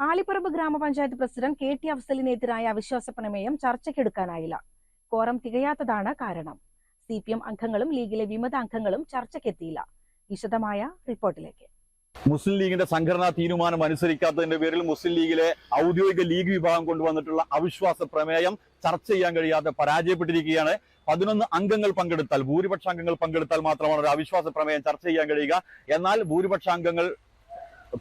ആലിപ്പറമ്പ് ഗ്രാമപഞ്ചായത്ത് president K T അഫ്സലിനെതിരായ അവിശ്വാസ പ്രമേയം ചർച്ചയ്ക്കെടുക്കാനായില്ല കോറം തികയാത്തതാണ് കാരണം. സി പി എം അംഗങ്ങളും ലീഗിലെ വിമത അംഗങ്ങളും ചർച്ചയ്ക്കെത്തിയില്ല. വിശദമായ റിപ്പോർട്ടിലേക്ക്. മുസ്ലിം ലീഗിന്റെ സംഘടനാ തീരുമാനം അനുസരിക്കാത്തതിന്റെ പേരിൽ മുസ്ലിം ലീഗിലെ ഔദ്യോഗിക ലീഗ് വിഭാഗം കൊണ്ടുവന്നിട്ടുള്ള അവിശ്വാസ പ്രമേയം ചർച്ച ചെയ്യാൻ കഴിയാതെ പരാജയപ്പെട്ടിരിക്കുകയാണ്. പതിനൊന്ന് അംഗങ്ങൾ പങ്കെടുത്താൽ ഭൂരിപക്ഷ അംഗങ്ങൾ പങ്കെടുത്താൽ മാത്രമാണ് ഒരു അവിശ്വാസ പ്രമേയം ചർച്ച ചെയ്യാൻ കഴിയുക. എന്നാൽ ഭൂരിപക്ഷ അംഗങ്ങൾ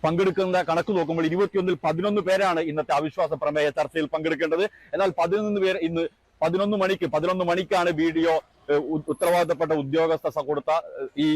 പങ്കെടുക്കുന്ന കണക്ക് നോക്കുമ്പോൾ ഇരുപത്തിയൊന്നിൽ പതിനൊന്ന് പേരാണ് ഇന്നത്തെ അവിശ്വാസ പ്രമേയ ചർച്ചയിൽ പങ്കെടുക്കേണ്ടത്. എന്നാൽ പതിനൊന്ന് പേർ ഇന്ന് പതിനൊന്ന് മണിക്ക് പതിനൊന്ന് മണിക്കാണ് വീഡിയോ ഉത്തരവാദിത്തപ്പെട്ട ഉദ്യോഗസ്ഥ കൊടുത്ത ഈ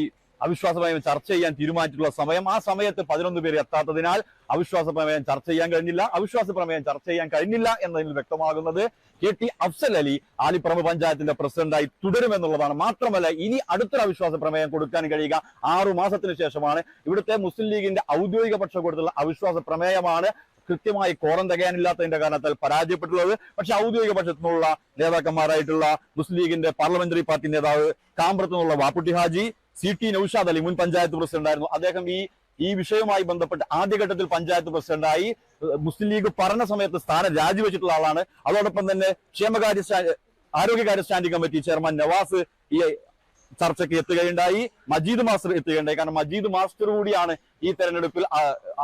അവിശ്വാസ പ്രമേയം ചർച്ച ചെയ്യാൻ തീരുമാനിച്ചിട്ടുള്ള സമയം ആ സമയത്ത് പതിനൊന്ന് പേര് എത്താത്തതിനാൽ അവിശ്വാസ പ്രമേയം ചർച്ച ചെയ്യാൻ കഴിഞ്ഞില്ല. അവിശ്വാസ പ്രമേയം ചർച്ച ചെയ്യാൻ കഴിഞ്ഞില്ല എന്നതിൽ വ്യക്തമാകുന്നത് കെ ടി അഫ്സൽ അലി ആലിപ്പറമ്പ് പഞ്ചായത്തിന്റെ പ്രസിഡന്റായി തുടരുമെന്നുള്ളതാണ്. മാത്രമല്ല ഇനി അടുത്തൊരു അവിശ്വാസ പ്രമേയം കൊടുക്കാൻ കഴിയുക ആറു മാസത്തിന് ശേഷമാണ്. ഇവിടുത്തെ മുസ്ലിം ലീഗിന്റെ ഔദ്യോഗിക പക്ഷം കൊടുത്തുള്ള അവിശ്വാസ പ്രമേയമാണ് കൃത്യമായി കോറം തികയാനില്ലാത്തതിന്റെ കാരണത്താൽ പരാജയപ്പെട്ടിട്ടുള്ളത് പക്ഷെ ഔദ്യോഗിക പക്ഷത്തു നിന്നുള്ള നേതാക്കന്മാരായിട്ടുള്ള മുസ്ലിം ലീഗിന്റെ പാർലമെന്ററി പാർട്ടി നേതാവ് കാമ്പ്രത്തു നിന്നുള്ള വാപ്പുട്ടി ഹാജി സി ടി നൌഷാദ് അലി മുൻ പഞ്ചായത്ത് പ്രസിഡന്റായിരുന്നു അദ്ദേഹം ഈ ഈ വിഷയവുമായി ബന്ധപ്പെട്ട് ആദ്യഘട്ടത്തിൽ പഞ്ചായത്ത് പ്രസിഡന്റായി മുസ്ലിം ലീഗ് പറഞ്ഞ സമയത്ത് സ്ഥാനം രാജിവെച്ചിട്ടുള്ള ആളാണ്. അതോടൊപ്പം തന്നെ ക്ഷേമകാര്യ ആരോഗ്യകാര്യ സ്റ്റാൻഡിംഗ് കമ്മിറ്റി ചെയർമാൻ നവാസ് ഈ ചർച്ചയ്ക്ക് എത്തുകയുണ്ടായി. മജീദ് മാസ്റ്റർ എത്തുകയുണ്ടായി. കാരണം മജീദ് മാസ്റ്റർ കൂടിയാണ് ഈ തെരഞ്ഞെടുപ്പിൽ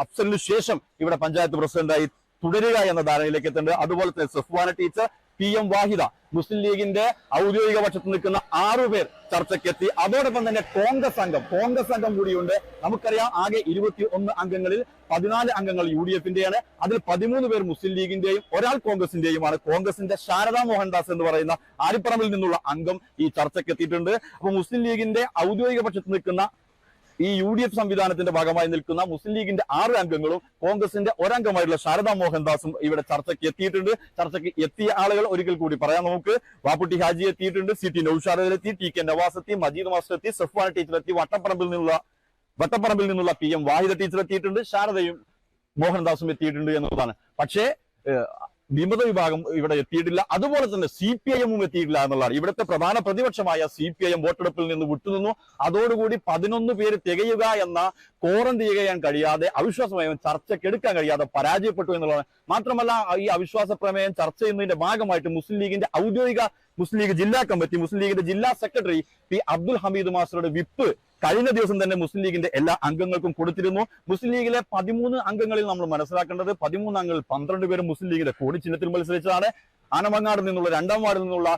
അഫ്സലിന് ശേഷം ഇവിടെ പഞ്ചായത്ത് പ്രസിഡന്റായി തുടരുക എന്ന ധാരണയിലേക്ക് എത്തേണ്ടത്. അതുപോലെ തന്നെ Safwana teacher P M Vahida Muslim ലീഗിന്റെ ഔദ്യോഗിക പക്ഷത്ത് നിൽക്കുന്ന ആറുപേർ ചർച്ചയ്ക്കെത്തി. അതോടൊപ്പം തന്നെ കോൺഗ്രസ് അംഗം കോൺഗ്രസ് അംഗം കൂടിയുണ്ട്. നമുക്കറിയാം ആകെ ഇരുപത്തി ഒന്ന് അംഗങ്ങളിൽ പതിനാല് അംഗങ്ങൾ യു ഡി എഫിന്റെയാണ് അതിൽ പതിമൂന്ന് പേർ മുസ്ലിം ലീഗിന്റെയും ഒരാൾ കോൺഗ്രസിന്റെയുമാണ്. കോൺഗ്രസിന്റെ ശാരദാ മോഹൻദാസ് എന്ന് പറയുന്ന ആരിപ്പറമ്പിൽ നിന്നുള്ള അംഗം ഈ ചർച്ചയ്ക്ക് എത്തിയിട്ടുണ്ട് അപ്പൊ മുസ്ലിം ലീഗിന്റെ ഔദ്യോഗിക പക്ഷത്ത് നിൽക്കുന്ന ഈ യു ഡി എഫ് സംവിധാനത്തിന്റെ ഭാഗമായി നിൽക്കുന്ന മുസ്ലിം ലീഗിന്റെ ആറ് അംഗങ്ങളും കോൺഗ്രസിന്റെ ഒരംഗമായിട്ടുള്ള ശാരദാ മോഹൻദാസും ഇവിടെ ചർച്ചയ്ക്ക് എത്തിയിട്ടുണ്ട്. ചർച്ചയ്ക്ക് എത്തിയ ആളുകൾ ഒരിക്കൽ കൂടി പറയാം നമുക്ക്. വാപ്പുട്ടി ഹാജി എത്തിയിട്ടുണ്ട്. സി ടി നൌഷാദ് എത്തി ടി കെ നവാസ് എത്തി. മജീദ് മാസ്റ്റർ എത്തി. സഫ്വാൻ ടീച്ചർ എത്തി. വട്ടപ്പറമ്പിൽ നിന്നുള്ള വട്ടപ്പറമ്പിൽ നിന്നുള്ള പി എം വാഹിദ ടീച്ചർ എത്തിയിട്ടുണ്ട്. ശാരദയും മോഹൻദാസും എത്തിയിട്ടുണ്ട് എന്നുള്ളതാണ്. പക്ഷേ വിമത വിഭാഗം ഇവിടെ എത്തിയിട്ടില്ല. അതുപോലെ തന്നെ സി പി ഐ എമ്മും എത്തിയിട്ടില്ല എന്നുള്ളതാണ്. ഇവിടുത്തെ പ്രധാന പ്രതിപക്ഷമായ സി പി ഐ എം വോട്ടെടുപ്പിൽ നിന്ന് വിട്ടുനിന്നു. അതോടുകൂടി പതിനൊന്ന് പേര് തികയുക എന്ന കോറം തികയാൻ കഴിയാതെ അവിശ്വാസ പ്രമേയം ചർച്ചക്കെടുക്കാൻ കഴിയാതെ പരാജയപ്പെട്ടു എന്നുള്ളതാണ്. മാത്രമല്ല ഈ അവിശ്വാസ പ്രമേയം ചർച്ച ചെയ്യുന്നതിന്റെ ഭാഗമായിട്ട് മുസ്ലിം ലീഗിന്റെ ഔദ്യോഗിക മുസ്ലിം ലീഗ് ജില്ലാ കമ്മിറ്റി മുസ്ലിം ലീഗിന്റെ ജില്ലാ സെക്രട്ടറി പി അബ്ദുൽ ഹമീദ് മാസ്റ്ററുടെ വിപ്പ് കഴിഞ്ഞ ദിവസം തന്നെ മുസ്ലിം ലീഗിന്റെ എല്ലാ അംഗങ്ങൾക്കും കൊടുത്തിരുന്നു. മുസ്ലിം ലീഗിലെ പതിമൂന്ന് അംഗങ്ങളിൽ നമ്മൾ മനസ്സിലാക്കേണ്ടത് പതിമൂന്ന് അംഗങ്ങൾ പന്ത്രണ്ട് പേരും മുസ്ലിം ലീഗിന്റെ കോടി ചിഹ്നത്തിൽ മത്സരിച്ചതാണ്. ആനമങ്ങാട് നിന്നുള്ള രണ്ടാം വാർഡിൽ നിന്നുള്ള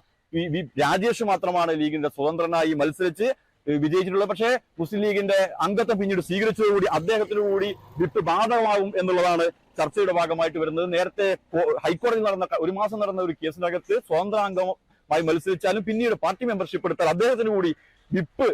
രാജേഷ് മാത്രമാണ് ലീഗിന്റെ സ്വതന്ത്രനായി മത്സരിച്ച് വിജയിച്ചിട്ടുള്ളത്. പക്ഷേ മുസ്ലിം ലീഗിന്റെ അംഗത്വം പിന്നീട് സ്വീകരിച്ചതോടുകൂടി അദ്ദേഹത്തിനു കൂടി വിട്ട് ബാധകമാവും എന്നുള്ളതാണ് ചർച്ചയുടെ ഭാഗമായിട്ട് വരുന്നത്. നേരത്തെ ഹൈക്കോടതി ഹൈക്കോടതിയിൽ നടന്ന ഒരു മാസം നടന്ന ഒരു കേസിനകത്ത് സ്വതന്ത്ര അംഗമായി മത്സരിച്ചാലും പിന്നീട് പാർട്ടി മെമ്പർഷിപ്പ് എടുത്താൽ അദ്ദേഹത്തിന് കൂടി വിപ്പ്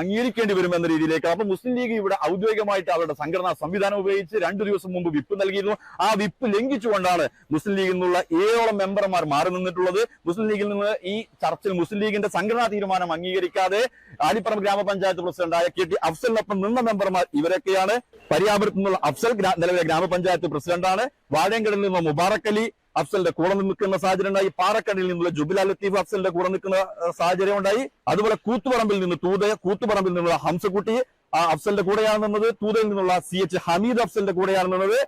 അംഗീകരിക്കേണ്ടി വരും എന്ന രീതിയിലേക്ക് അപ്പൊ മുസ്ലിം ലീഗ് ഇവിടെ ഔദ്യോഗികമായിട്ട് അവരുടെ സംഘടനാ സംവിധാനം ഉപയോഗിച്ച് രണ്ടു ദിവസം മുമ്പ് വിപ്പ് നൽകിയിരുന്നു. ആ വിപ്പ് ലംഘിച്ചുകൊണ്ടാണ് മുസ്ലിം ലീഗിൽ നിന്നുള്ള ഏഴോളം മെമ്പർമാർ മാറി നിന്നിട്ടുള്ളത്. മുസ്ലിം ലീഗിൽ നിന്ന് ഈ ചർച്ചയിൽ മുസ്ലിം ലീഗിന്റെ സംഘടനാ തീരുമാനം അംഗീകരിക്കാതെ ആലിപ്പുറം ഗ്രാമപഞ്ചായത്ത് പ്രസിഡന്റായ കെ ടി അഫ്സലിനൊപ്പം നിന്ന മെമ്പർമാർ ഇവരൊക്കെയാണ് പരിയാപുരത്ത് നിന്നുള്ള അഫ്സൽ നിലവിലെ ഗ്രാമപഞ്ചായത്ത് പ്രസിഡന്റാണ്. വാഴയങ്കടിൽ നിന്ന് മുബാറക് അലി അഫ്സലിന്റെ കൂടെ നിൽക്കുന്ന സാഹചര്യം ഉണ്ടായി പാറക്കടിയിൽ നിന്നുള്ള ജുബിലാൽ ലത്തീഫ് അഫ്സലിന്റെ കൂടെ നിൽക്കുന്ന സാഹചര്യം ഉണ്ടായി അതുപോലെ കൂത്തുപറമ്പിൽ നിന്ന് തൂതയ കൂത്തുപറമ്പിൽ നിന്നുള്ള ഹംസക്കുട്ടി ആ അഫ്സലിന്റെ കൂടെയാണ് നിന്നത്. തൂതയിൽ നിന്നുള്ള സി എച്ച് ഹമീദ് അഫ്സലിന്റെ കൂടെയാണ് നിന്നത്.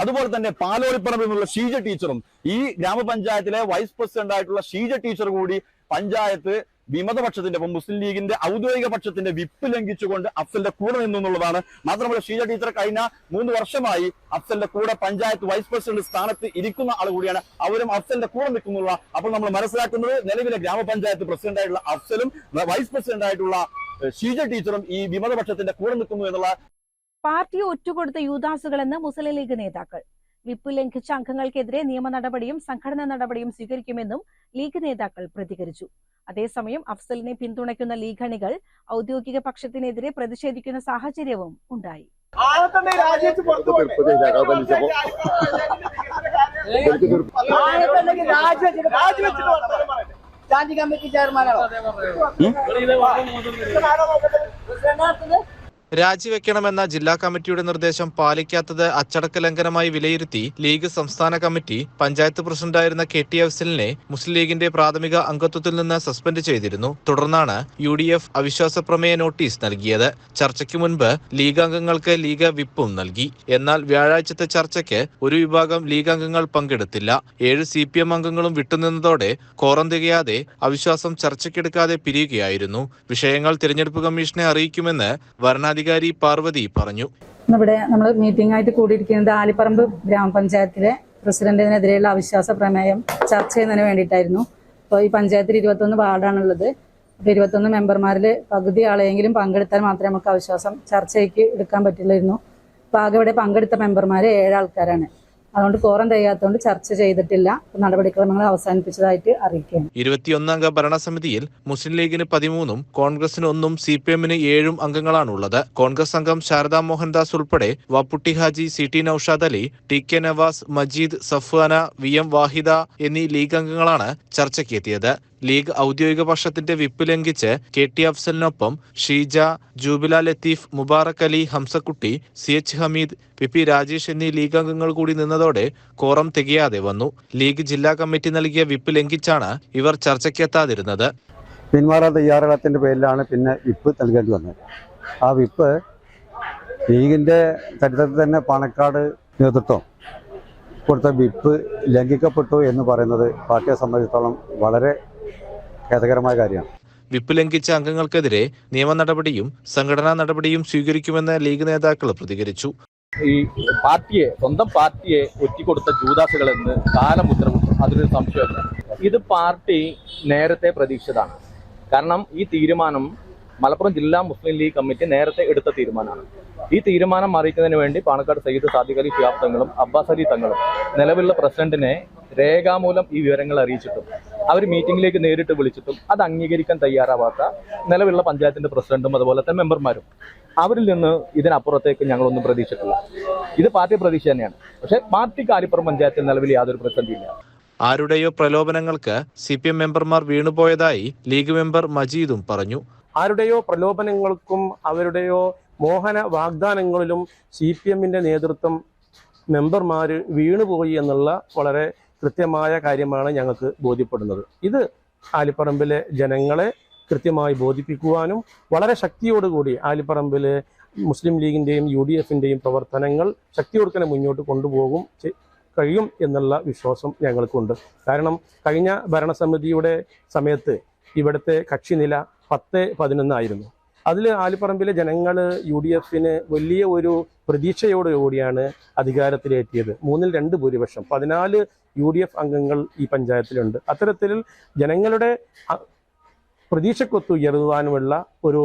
അതുപോലെ തന്നെ പാലോളിപ്പറമ്പിൽ നിന്നുള്ള ഷീജ ടീച്ചറും ഈ ഗ്രാമപഞ്ചായത്തിലെ വൈസ് പ്രസിഡന്റ് ആയിട്ടുള്ള ഷീജ ടീച്ചർ കൂടി പഞ്ചായത്ത് വിമതപക്ഷത്തിന്റെ ഇപ്പം മുസ്ലിം ലീഗിന്റെ ഔദ്യോഗിക പക്ഷത്തിന്റെ വിപ്പ് ലംഘിച്ചുകൊണ്ട് അഫ്സലിന്റെ കൂടെ നിന്നു എന്നുള്ളതാണ്. മാത്രമല്ല ഷീജ ടീച്ചർ കഴിഞ്ഞ മൂന്ന് വർഷമായി അഫ്സലിന്റെ കൂടെ പഞ്ചായത്ത് വൈസ് പ്രസിഡന്റ് സ്ഥാനത്ത് ഇരിക്കുന്ന ആൾ കൂടിയാണ്. അവരും അഫ്സലിന്റെ കൂടെ നിൽക്കുന്നുള്ള അപ്പോൾ നമ്മൾ മനസ്സിലാക്കുന്നത് നിലവിലെ ഗ്രാമപഞ്ചായത്ത് പ്രസിഡന്റ് ആയിട്ടുള്ള അഫ്സലും വൈസ് പ്രസിഡന്റ് ആയിട്ടുള്ള ഷീജ ടീച്ചറും ഈ വിമതപക്ഷത്തിന്റെ കൂടെ നിൽക്കുന്നു എന്നുള്ള പാർട്ടി ഒറ്റുകൊടുത്ത യൂദാസുകളെന്ന് മുസ്ലിം ലീഗ് നേതാക്കൾ. വിപ്പ് ലംഘിച്ച അംഗങ്ങൾക്കെതിരെ നിയമ നടപടിയും സംഘടനാ നടപടിയും സ്വീകരിക്കുമെന്നും ലീഗ് നേതാക്കൾ പ്രതികരിച്ചു. അതേസമയം അഫ്സലിനെ പിന്തുണയ്ക്കുന്ന ലീഗ് അണികൾ ഔദ്യോഗിക പക്ഷത്തിനെതിരെ പ്രതിഷേധിക്കുന്ന സാഹചര്യവും ഉണ്ടായി. കമ്മിറ്റി ചെയർമാനാണോ? രാജിവെക്കണമെന്ന ജില്ലാ കമ്മിറ്റിയുടെ നിർദ്ദേശം പാലിക്കാത്തത് അച്ചടക്ക ലംഘനമായി വിലയിരുത്തി ലീഗ് സംസ്ഥാന കമ്മിറ്റി പഞ്ചായത്ത് പ്രസിഡന്റായിരുന്ന കെ ടി അഫ്സലിനെ മുസ്ലിം ലീഗിന്റെ പ്രാഥമിക അംഗത്വത്തിൽ നിന്ന് സസ്പെൻഡ് ചെയ്തിരുന്നു. തുടർന്നാണ് യു ഡി എഫ് അവിശ്വാസ പ്രമേയ നോട്ടീസ് നൽകിയത്. ചർച്ചയ്ക്ക് മുൻപ് ലീഗ് അംഗങ്ങൾക്ക് ലീഗ് വിപ്പും നൽകി. എന്നാൽ വ്യാഴാഴ്ചത്തെ ചർച്ചയ്ക്ക് ഒരു വിഭാഗം ലീഗ് അംഗങ്ങൾ പങ്കെടുത്തില്ല. ഏഴ് സി പി എം അംഗങ്ങളും വിട്ടുനിന്നതോടെ കോറം തികയാതെ അവിശ്വാസം ചർച്ചയ്ക്കെടുക്കാതെ പിരിയുകയായിരുന്നു. വിഷയങ്ങൾ തിരഞ്ഞെടുപ്പ് കമ്മീഷനെ അറിയിക്കുമെന്ന് വരണാധികാരി പാർവതി പറഞ്ഞു. ഇവിടെ നമ്മൾ മീറ്റിംഗ് ആയിട്ട് കൂടിയിരിക്കുന്നത് ആലിപ്പറമ്പ് ഗ്രാമപഞ്ചായത്തിലെ പ്രസിഡന്റിനെതിരെയുള്ള അവിശ്വാസ പ്രമേയം ചർച്ച ചെയ്യുന്നതിന് വേണ്ടിയിട്ടായിരുന്നു. അപ്പോൾ ഈ പഞ്ചായത്തിൽ ഇരുപത്തൊന്ന് വാർഡാണുള്ളത്. അപ്പോൾ ഇരുപത്തൊന്ന് മെമ്പർമാരിൽ പകുതി ആളെയെങ്കിലും പങ്കെടുത്താൽ മാത്രമേ നമുക്ക് അവിശ്വാസം ചർച്ചയ്ക്ക് എടുക്കാൻ പറ്റുള്ളായിരുന്നു. അപ്പോൾ ആകെ ഇവിടെ പങ്കെടുത്ത മെമ്പർമാർ ഏഴ് ആൾക്കാരാണ്. അതുകൊണ്ട് കോറം തികയാത്തതുകൊണ്ട് ചർച്ച ചെയ്തിട്ടില്ല. നടപടിക്രമങ്ങൾ അവസാനിപ്പിച്ചതായിട്ട് അറിയിക്കുകയാണ്. ഇരുപത്തിയൊന്നംഗ ഭരണസമിതിയിൽ മുസ്ലിം ലീഗിന് പതിമൂന്നും കോൺഗ്രസിന് ഒന്നും സി പി എമ്മിന് ഏഴും അംഗങ്ങളാണുള്ളത്. കോൺഗ്രസ് അംഗം ശാരദാ മോഹൻദാസ് ഉൾപ്പെടെ Vapputty Haji C T Noushad Ali T K Navas Majeed Safwana V M Vahida എന്നീ ലീഗ് അംഗങ്ങളാണ് ചർച്ചയ്ക്കെത്തിയത് ലീഗ് ഔദ്യോഗിക പക്ഷത്തിന്റെ വിപ്പ് ലംഘിച്ച് K T അഫ്സലിനൊപ്പം Sheeja Jubila Latheef Mubarak Ali Hamsakutty C H Hameed P P Rajesh എന്നീ ലീഗ് അംഗങ്ങൾ കൂടി നിന്നതോടെ quorum തികയാതെ വന്നു. ലീഗ് ജില്ലാ കമ്മിറ്റി നൽകിയ വിപ്പ് ലംഘിച്ചാണ് ഇവർ ചർച്ചയ്ക്കെത്താതിരുന്നത്. പിന്മാറാൻ തയ്യാറെടുത്തിന്റെ പേരിലാണ് പിന്നെ വിപ്പ് നൽകേണ്ടി വന്നത്. ആ വിപ്പ് ലീഗിന്റെ ചരിത്രത്തിൽ തന്നെ പാണക്കാട് നേതൃത്വം കൊടുത്ത വിപ്പ് ലംഘിക്കപ്പെട്ടു എന്ന് പറയുന്നത് പാർട്ടിയെ സംബന്ധിച്ചിടത്തോളം വളരെ ഖേദകരമായ കാര്യമാണ്. വിപ്പ് ലംഘിച്ച അംഗങ്ങൾക്കെതിരെ നിയമ നടപടിയും സംഘടനാ നടപടിയും സ്വീകരിക്കുമെന്ന് ലീഗ് നേതാക്കൾ പ്രതികരിച്ചു. ഈ പാർട്ടിയെ സ്വന്തം പാർട്ടിയെ ഒറ്റിക്കൊടുത്ത ജൂദാസുകൾ എന്ന് കാലം ഉത്തരവിട്ടു. അതൊരു സംശയമല്ല ഇത് പാർട്ടി നേരത്തെ പ്രതീക്ഷിച്ചതാണ്. കാരണം ഈ തീരുമാനം മലപ്പുറം ജില്ലാ മുസ്ലിം ലീഗ് കമ്മിറ്റി നേരത്തെ എടുത്ത തീരുമാനമാണ്. ഈ തീരുമാനം അറിയിക്കുന്നതിന് വേണ്ടി പാണക്കാട് സയ്യിദ് സാദിഖ് അലി ഷിയാബ് തങ്ങളും അബ്ബാസ് അലി തങ്ങളും നിലവിലുള്ള പ്രസിഡന്റിനെ രേഖാമൂലം ഈ വിവരങ്ങൾ അറിയിച്ചിട്ടും അവർ മീറ്റിംഗിലേക്ക് നേരിട്ട് വിളിച്ചിട്ടും അത് അംഗീകരിക്കാൻ തയ്യാറാവാത്ത നിലവിലുള്ള പഞ്ചായത്തിന്റെ പ്രസിഡന്റും അതുപോലെ തന്നെ മെമ്പർമാരും അവരിൽ നിന്ന് ഇതിനപ്പുറത്തേക്ക് ഞങ്ങളൊന്നും പ്രതീക്ഷിച്ചിട്ടില്ല. ഇത് പാർട്ടി പ്രതീക്ഷ തന്നെയാണ്. പക്ഷേ പാർട്ടി ആലിപ്പുറം പഞ്ചായത്തിൽ നിലവിൽ യാതൊരു പ്രതിസന്ധിയില്ല. ആരുടെയോ പ്രലോഭനങ്ങൾക്ക് സി പി എം മെമ്പർമാർ വീണുപോയതായി ലീഗ് മെമ്പർ മജീദും പറഞ്ഞു. ആരുടെയോ പ്രലോഭനങ്ങൾക്കും അവരുടെയോ മോഹന വാഗ്ദാനങ്ങളിലും സി പി എമ്മിന്റെ നേതൃത്വം മെമ്പർമാർ വീണുപോയി എന്നുള്ള വളരെ കൃത്യമായ കാര്യമാണ് ഞങ്ങൾക്ക് ബോധ്യപ്പെടുന്നത്. ഇത് ആലിപ്പറമ്പിലെ ജനങ്ങളെ കൃത്യമായി ബോധിപ്പിക്കുവാനും വളരെ ശക്തിയോടുകൂടി ആലിപ്പറമ്പിലെ മുസ്ലിം ലീഗിന്റെയും യു ഡി എഫിന്റെയും പ്രവർത്തനങ്ങൾ ശക്തിയോടെ തന്നെ മുന്നോട്ട് കൊണ്ടുപോകും കഴിയും എന്നുള്ള വിശ്വാസം ഞങ്ങൾക്കുണ്ട്. കാരണം കഴിഞ്ഞ ഭരണസമിതിയുടെ സമയത്ത് ഇവിടുത്തെ കക്ഷിനില പത്ത് പതിനൊന്നായിരുന്നു. അതിൽ ആലിപ്പറമ്പിലെ ജനങ്ങൾ യു ഡി എഫിന് വലിയ ഒരു പ്രതീക്ഷയോടുകൂടിയാണ് അധികാരത്തിലെത്തിയത് മൂന്നിൽ രണ്ട് ഭൂരിപക്ഷം. പതിനാല് യു ഡി എഫ് അംഗങ്ങൾ ഈ പഞ്ചായത്തിലുണ്ട്. അത്തരത്തിൽ ജനങ്ങളുടെ പ്രതീക്ഷക്കൊത്ത് ഉയരുവാനുമുള്ള ഒരു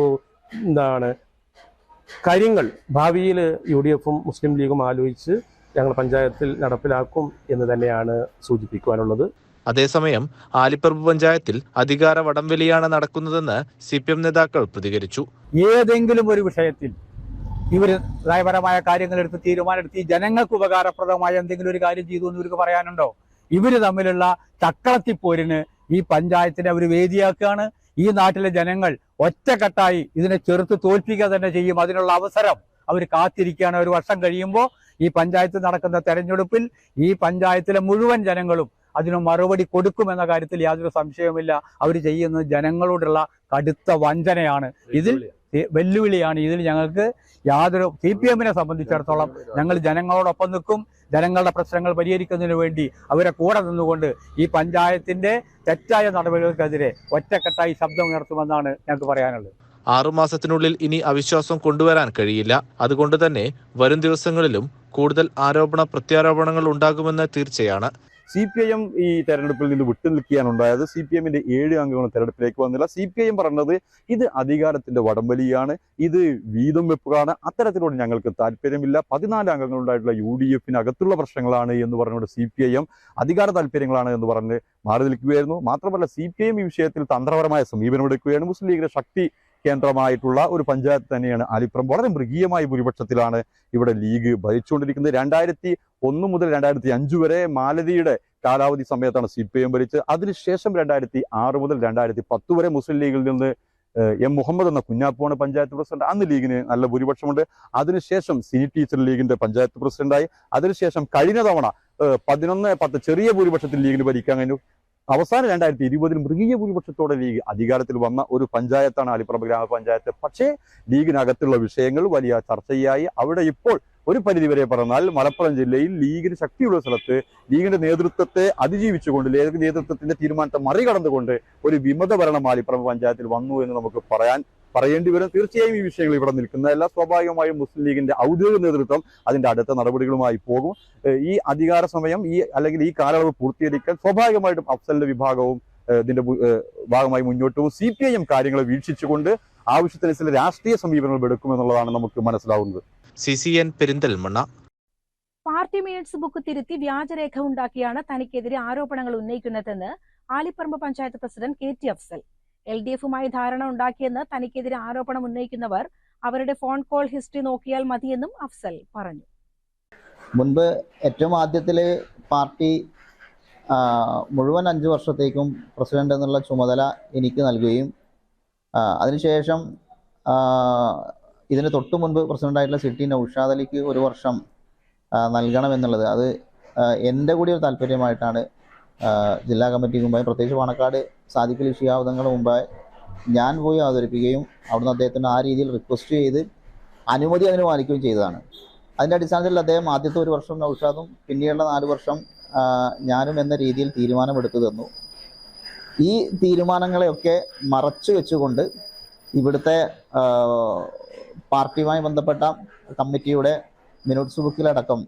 എന്താണ് കാര്യങ്ങൾ ഭാവിയിൽ യു ഡി എഫും മുസ്ലിം ലീഗും ആലോചിച്ച് ഞങ്ങൾ പഞ്ചായത്തിൽ നടപ്പിലാക്കും എന്ന് തന്നെയാണ് സൂചിപ്പിക്കുവാനുള്ളത്. അതേസമയം ആലിപ്പറമ്പ് പഞ്ചായത്തിൽ അധികാര വടംവലിയാണ് നടക്കുന്നതെന്ന് സി പി എം നേതാക്കൾ പ്രതികരിച്ചു. ഏതെങ്കിലും ഒരു വിഷയത്തിൽ ഇവർ നയപരമായ കാര്യങ്ങൾ എടുത്ത് തീരുമാനമെടുത്ത് ജനങ്ങൾക്ക് ഉപകാരപ്രദമായ എന്തെങ്കിലും ഒരു കാര്യം ചെയ്തു എന്ന് ഇവർക്ക് പറയാനുണ്ടോ? ഇവർ തമ്മിലുള്ള ചക്രത്തിപ്പോരിന് ഈ പഞ്ചായത്തിനെ അവർ വേദിയാക്കുകയാണ്. ഈ നാട്ടിലെ ജനങ്ങൾ ഒറ്റക്കെട്ടായി ഇതിനെ ചെറുത്ത് തോൽപ്പിക്കുക തന്നെ ചെയ്യും. അതിനുള്ള അവസരം അവർ കാത്തിരിക്കുകയാണ്. ഒരു വർഷം കഴിയുമ്പോൾ ഈ പഞ്ചായത്ത് നടക്കുന്ന തെരഞ്ഞെടുപ്പിൽ ഈ പഞ്ചായത്തിലെ മുഴുവൻ ജനങ്ങളും അതിന് മറുപടി കൊടുക്കുമെന്ന കാര്യത്തിൽ യാതൊരു സംശയവുമില്ല. അവർ ചെയ്യുന്നത് ജനങ്ങളോടുള്ള കടുത്ത വഞ്ചനയാണ്. ഇതിൽ വെല്ലുവിളിയാണ്. ഇതിൽ ഞങ്ങൾക്ക് യാതൊരു സി പി എമ്മിനെ സംബന്ധിച്ചിടത്തോളം ഞങ്ങൾ ജനങ്ങളോടൊപ്പം നിൽക്കും. ജനങ്ങളുടെ പ്രശ്നങ്ങൾ പരിഹരിക്കുന്നതിന് വേണ്ടി അവരെ കൂടെ നിന്നുകൊണ്ട് ഈ പഞ്ചായത്തിന്റെ തെറ്റായ നടപടികൾക്കെതിരെ ഒറ്റക്കെട്ടായി ശബ്ദം ഉയർത്തുമെന്നാണ് ഞങ്ങൾക്ക് പറയാനുള്ളത്. ആറുമാസത്തിനുള്ളിൽ ഇനി അവിശ്വാസം കൊണ്ടുവരാൻ കഴിയില്ല. അതുകൊണ്ട് തന്നെ വരും ദിവസങ്ങളിലും കൂടുതൽ ആരോപണ പ്രത്യാരോപണങ്ങൾ ഉണ്ടാകുമെന്ന് തീർച്ചയാണ്. സി പി ഐ എം ഈ തെരഞ്ഞെടുപ്പിൽ നിന്ന് വിട്ടു നിൽക്കുകയാണ് ഉണ്ടായത്. സി പി എമ്മിന്റെ ഏഴ് അംഗങ്ങളും തെരഞ്ഞെടുപ്പിലേക്ക് വന്നില്ല. സി പി ഐ എം പറഞ്ഞത് ഇത് അധികാരത്തിന്റെ വടംവലിയാണ്. ഇത് വീതം വെപ്പുകാണ് അത്തരത്തിലോട് ഞങ്ങൾക്ക് താല്പര്യമില്ല. പതിനാല് അംഗങ്ങളുണ്ടായിട്ടുള്ള യു ഡി എഫിനകത്തുള്ള പ്രശ്നങ്ങളാണ് എന്ന് പറഞ്ഞുകൊണ്ട് സി പി ഐ എം അധികാര താല്പര്യങ്ങളാണ് എന്ന് പറഞ്ഞ് മാറി നിൽക്കുകയായിരുന്നു. മാത്രമല്ല സി പി ഐ എം ഈ വിഷയത്തിൽ തന്ത്രപരമായ സമീപനമെടുക്കുകയാണ്. മുസ്ലിം ലീഗിന്റെ ശക്തി കേന്ദ്രമായിട്ടുള്ള ഒരു പഞ്ചായത്ത് തന്നെയാണ് ആലിപ്പുറം. വളരെ മൃഗീയമായ ഭൂരിപക്ഷത്തിലാണ് ഇവിടെ ലീഗ് ഭരിച്ചുകൊണ്ടിരിക്കുന്നത്. രണ്ടായിരത്തി ഒന്ന് മുതൽ രണ്ടായിരത്തി അഞ്ച് വരെ മാലതിയുടെ കാലാവധി സമയത്താണ് സി പി എം ഭരിച്ചത്. അതിനുശേഷം രണ്ടായിരത്തി ആറ് മുതൽ രണ്ടായിരത്തി പത്ത് വരെ മുസ്ലിം ലീഗിൽ നിന്ന് എം മുഹമ്മദ് എന്ന കുഞ്ഞാപ്പുവാണ് പഞ്ചായത്ത് പ്രസിഡന്റ്. അന്ന് ലീഗിന് നല്ല ഭൂരിപക്ഷമുണ്ട്. അതിനുശേഷം സിനി ടീച്ചർ ലീഗിന്റെ പഞ്ചായത്ത് പ്രസിഡന്റായി. അതിനുശേഷം കഴിഞ്ഞ തവണ പതിനൊന്ന് പത്ത് ചെറിയ ഭൂരിപക്ഷത്തിൽ ലീഗിന് ഭരിക്കാൻ കഴിഞ്ഞു. അവസാനം രണ്ടായിരത്തി ഇരുപതിൽ മൃഗീയ ഭൂരിപക്ഷത്തോടെ ലീഗ് അധികാരത്തിൽ വന്ന ഒരു പഞ്ചായത്താണ് അലിപ്പുറം ഗ്രാമപഞ്ചായത്ത്. പക്ഷേ ലീഗിനകത്തുള്ള വിഷയങ്ങൾ വലിയ ചർച്ചയായി. അവിടെ ഇപ്പോൾ ഒരു പരിധിവരെ പറഞ്ഞാൽ മലപ്പുറം ജില്ലയിൽ ലീഗിന് ശക്തിയുള്ള സ്ഥലത്ത് ലീഗിന്റെ നേതൃത്വത്തെ അതിജീവിച്ചുകൊണ്ട് ലീഗ് നേതൃത്വത്തിന്റെ തീരുമാനത്തെ മറികടന്നുകൊണ്ട് ഒരു വിമത ഭരണം ആലിപ്പുറം പഞ്ചായത്തിൽ വന്നു എന്ന് നമുക്ക് പറയാൻ പറയേണ്ടി വരും. തീർച്ചയായും ഈ വിഷയങ്ങൾ ഇവിടെ നിൽക്കുന്നതല്ല സ്വാഭാവികമായും മുസ്ലിം ലീഗിന്റെ ഔദ്യോഗിക നേതൃത്വം അതിന്റെ അടുത്ത നടപടികളുമായി പോകും. ഈ അധികാര സമയം ഈ അല്ലെങ്കിൽ ഈ കാലയളവ് പൂർത്തീകരിക്കാൻ സ്വാഭാവികമായിട്ടും അഫ്സലിന്റെ വിഭാഗവും ഇതിന്റെ ഭാഗമായി മുന്നോട്ട് പോകും. സി പി ഐ എം കാര്യങ്ങൾ വീക്ഷിച്ചുകൊണ്ട് ആവശ്യത്തിന് ചില രാഷ്ട്രീയ സമീപനങ്ങൾ എടുക്കുമെന്നുള്ളതാണ് നമുക്ക് മനസ്സിലാവുന്നത്. C C N Perinthalmanna. Party minutes book തിരുത്തി വ്യാജരേഖ ഉണ്ടാക്കിയാണ് തനിക്കെതിരെ ആരോപണങ്ങൾ ഉന്നയിക്കുന്നതെന്ന് Alipparamba panchayat president K T Afsal. L D എഫുമായി ധാരണ ഉണ്ടാക്കിയെന്ന് തനിക്കെതിരെ ആരോപണം ഉന്നയിക്കുന്നവർ അവരുടെ ഫോൺ കോൾ ഹിസ്റ്ററി നോക്കിയാൽ മതിയെന്നും അഫ്സൽ പറഞ്ഞു. മുൻപ് ഏറ്റവും ആദ്യത്തിൽ പാർട്ടി മുഴുവൻ അഞ്ച് വർഷത്തേക്കും പ്രസിഡന്റ് എന്നുള്ള ചുമതല എനിക്ക് നൽകുകയും അതിനുശേഷം ഇതിന് തൊട്ടു മുൻപ് പ്രസിഡന്റായിട്ടുള്ള സിറ്റി നൌഷാദ് അലിക്ക് ഒരു വർഷം നൽകണമെന്നുള്ളത് അത് എന്റെ കൂടി ഒരു താല്പര്യമായിട്ടാണ് ജില്ലാ കമ്മിറ്റിക്ക് മുമ്പായി. പ്രത്യേകിച്ച് പാണക്കാട് സാദിഖ് ഷിഹാബുദങ്ങളുടെ മുമ്പായി ഞാൻ പോയി അവതരിപ്പിക്കുകയും അവിടുന്ന് അദ്ദേഹത്തിന് ആ രീതിയിൽ റിക്വസ്റ്റ് ചെയ്ത് അനുമതി അതിന് പാലിക്കുകയും ചെയ്തതാണ്. അതിന്റെ അടിസ്ഥാനത്തിൽ അദ്ദേഹം ആദ്യത്തെ ഒരു വർഷം നൗഷാദും പിന്നീടുള്ള നാല് വർഷം ഞാനും എന്ന രീതിയിൽ തീരുമാനമെടുത്തു തന്നു. ഈ തീരുമാനങ്ങളെയൊക്കെ മറച്ചു വെച്ചുകൊണ്ട് ഇവിടുത്തെ പാർട്ടിയുമായി ബന്ധപ്പെട്ട കമ്മിറ്റിയുടെ മിനിറ്റ്സ് ബുക്കിലടക്കം